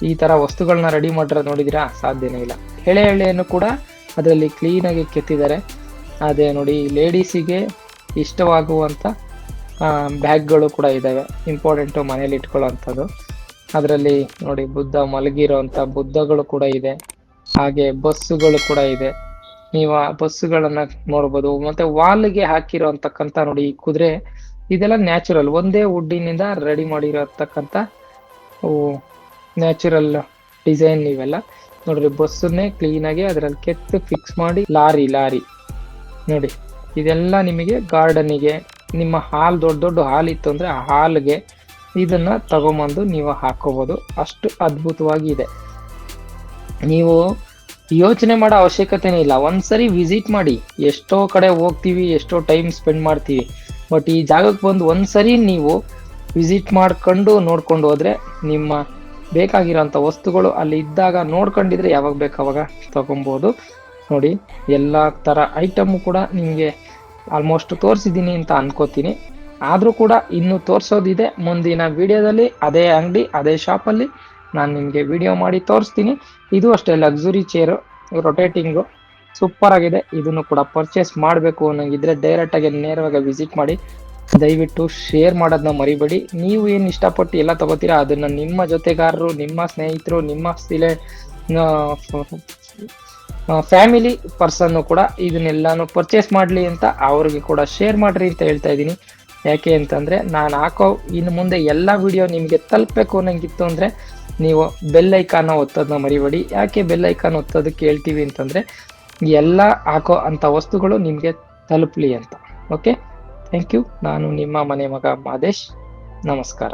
ಈ ತರ ವಸ್ತುಗಳನ್ನ ರೆಡಿ ಮಾಡಿರೋದು ನೋಡಿದಿರಾ ಸಾಧ್ಯನೇ ಇಲ್ಲ. ಎಳೆ ಎಳೆಯನ್ನು ಕೂಡ ಅದರಲ್ಲಿ ಕ್ಲೀನ್ ಆಗಿ ಕೆತ್ತಿದ್ದಾರೆ. ಅದೇ ನೋಡಿ ಲೇಡೀಸಿಗೆ ಇಷ್ಟವಾಗುವಂತ ಬ್ಯಾಗ್ಗಳು ಕೂಡ ಇದ್ದಾವೆ ಇಂಪಾರ್ಟೆಂಟು ಮನೇಲಿ ಇಟ್ಕೊಳ್ಳೋವಂಥದ್ದು. ಅದರಲ್ಲಿ ನೋಡಿ ಬುದ್ಧ ಮಲಗಿರೋಂಥ ಬುದ್ಧಗಳು ಕೂಡ ಇದೆ. ಹಾಗೆ ಬಸ್ಸುಗಳು ಕೂಡ ಇದೆ. ನೀವು ಆ ಬಸ್ಸುಗಳನ್ನ ನೋಡ್ಬೋದು. ಮತ್ತೆ ವಾಲ್ಗೆ ಹಾಕಿರೋಂತಕ್ಕಂಥ ನೋಡಿ ಈ ಕುದುರೆ, ಇದೆಲ್ಲ ನ್ಯಾಚುರಲ್. ಒಂದೇ ವುಡ್ಡಿನಿಂದ ರೆಡಿ ಮಾಡಿರತಕ್ಕಂಥ ನ್ಯಾಚುರಲ್ ಡಿಸೈನ್ ಇವೆಲ್ಲ. ನೋಡ್ರಿ ಬಸ್ಸನ್ನೇ ಕ್ಲೀನ್ ಆಗಿ ಅದರಲ್ಲಿ ಕೆತ್ತು ಫಿಕ್ಸ್ ಮಾಡಿ ಲಾರಿ ಲಾರಿ. ನೋಡಿ. ಇದೆಲ್ಲ ನಿಮಗೆ ಗಾರ್ಡನಿಗೆ ನಿಮ್ಮ ಹಾಲ್, ದೊಡ್ಡ ದೊಡ್ಡ ಹಾಲ್ ಇತ್ತು ಅಂದ್ರೆ ಆ ಹಾಲಿಗೆ ಇದನ್ನ ತಗೊಂಬಂದು ನೀವು ಹಾಕೋಬಹುದು ಅಷ್ಟು ಅದ್ಭುತವಾಗಿ ಇದೆ. ನೀವು ಯೋಚನೆ ಮಾಡೋ ಅವಶ್ಯಕತೆನೇ ಇಲ್ಲ. ಒಂದ್ಸರಿ ವಿಸಿಟ್ ಮಾಡಿ. ಎಷ್ಟೋ ಕಡೆ ಹೋಗ್ತೀವಿ, ಎಷ್ಟೋ ಟೈಮ್ ಸ್ಪೆಂಡ್ ಮಾಡ್ತೀವಿ. ಬಟ್ ಈ ಜಾಗಕ್ಕೆ ಬಂದು ಒಂದ್ಸರಿ ನೀವು ವಿಸಿಟ್ ಮಾಡ್ಕೊಂಡು ನೋಡ್ಕೊಂಡು ಹೋದ್ರೆ ನಿಮ್ಮ ಬೇಕಾಗಿರೋಂಥ ವಸ್ತುಗಳು ಅಲ್ಲಿ ಇದ್ದಾಗ ನೋಡ್ಕೊಂಡಿದ್ರೆ ಯಾವಾಗ ಬೇಕು ಅವಾಗ ತಗೊಬೋದು. ನೋಡಿ, ಎಲ್ಲ ಥರ ಐಟಮ್ ಕೂಡ ನಿಮಗೆ ಆಲ್ಮೋಸ್ಟ್ ತೋರಿಸಿದ್ದೀನಿ ಅಂತ ಅನ್ಕೋತೀನಿ. ಆದರೂ ಕೂಡ ಇನ್ನೂ ತೋರಿಸೋದಿದೆ. ಮುಂದಿನ ವಿಡಿಯೋದಲ್ಲಿ ಅದೇ ಅಂಗಡಿ, ಅದೇ ಶಾಪಲ್ಲಿ ನಾನು ನಿಮಗೆ ವಿಡಿಯೋ ಮಾಡಿ ತೋರಿಸ್ತೀನಿ. ಇದು ಅಷ್ಟೇ ಲಕ್ಸುರಿ ಚೇರು ರೊಟೇಟಿಂಗು ಸೂಪರ್ ಆಗಿದೆ. ಇದನ್ನು ಕೂಡ ಪರ್ಚೇಸ್ ಮಾಡಬೇಕು ಅನ್ನೋಂಗಿದ್ರೆ ಡೈರೆಕ್ಟಾಗಿ ನೇರವಾಗಿ ವಿಸಿಟ್ ಮಾಡಿ. ದಯವಿಟ್ಟು ಶೇರ್ ಮಾಡೋದನ್ನ ಮರಿಬೇಡಿ. ನೀವು ಏನು ಇಷ್ಟಪಟ್ಟು ಎಲ್ಲ ತಗೋತೀರಾ, ಅದನ್ನು ನಿಮ್ಮ ಜೊತೆಗಾರರು, ನಿಮ್ಮ ಸ್ನೇಹಿತರು, ನಿಮ್ಮ ಸಿಲೆ ಫ್ಯಾಮಿಲಿ ಪರ್ಸನ್ ಕೂಡ ಇದನ್ನೆಲ್ಲಾನು ಪರ್ಚೇಸ್ ಮಾಡಲಿ ಅಂತ ಅವ್ರಿಗೆ ಕೂಡ ಶೇರ್ ಮಾಡ್ರಿ ಅಂತ ಹೇಳ್ತಾ ಇದ್ದೀನಿ. ಯಾಕೆ ಅಂತಂದ್ರೆ ನಾನು ಹಾಕೋ ಇನ್ನು ಮುಂದೆ ಎಲ್ಲ ವಿಡಿಯೋ ನಿಮಗೆ ತಲುಪಬೇಕು ಅನ್ನಂಗಿತ್ತು ಅಂದ್ರೆ ನೀವು ಬೆಲ್ ಐಕಾನ ಒತ್ತೋದನ್ನ ಮರಿಬೇಡಿ. ಯಾಕೆ ಬೆಲ್ ಐಕಾನ್ ಒತ್ತೋದಕ್ಕೆ ಹೇಳ್ತೀವಿ ಅಂತಂದ್ರೆ ಎಲ್ಲ ಹಾಕೋ ಅಂತ ವಸ್ತುಗಳು ನಿಮಗೆ ತಲುಪಲಿ ಅಂತ. ಓಕೆ ಥ್ಯಾಂಕ್ ಯು ನಾನು ನಿಮ್ಮ ಮನೆ ಮಗ ಮಾದೇಶ್. ನಮಸ್ಕಾರ.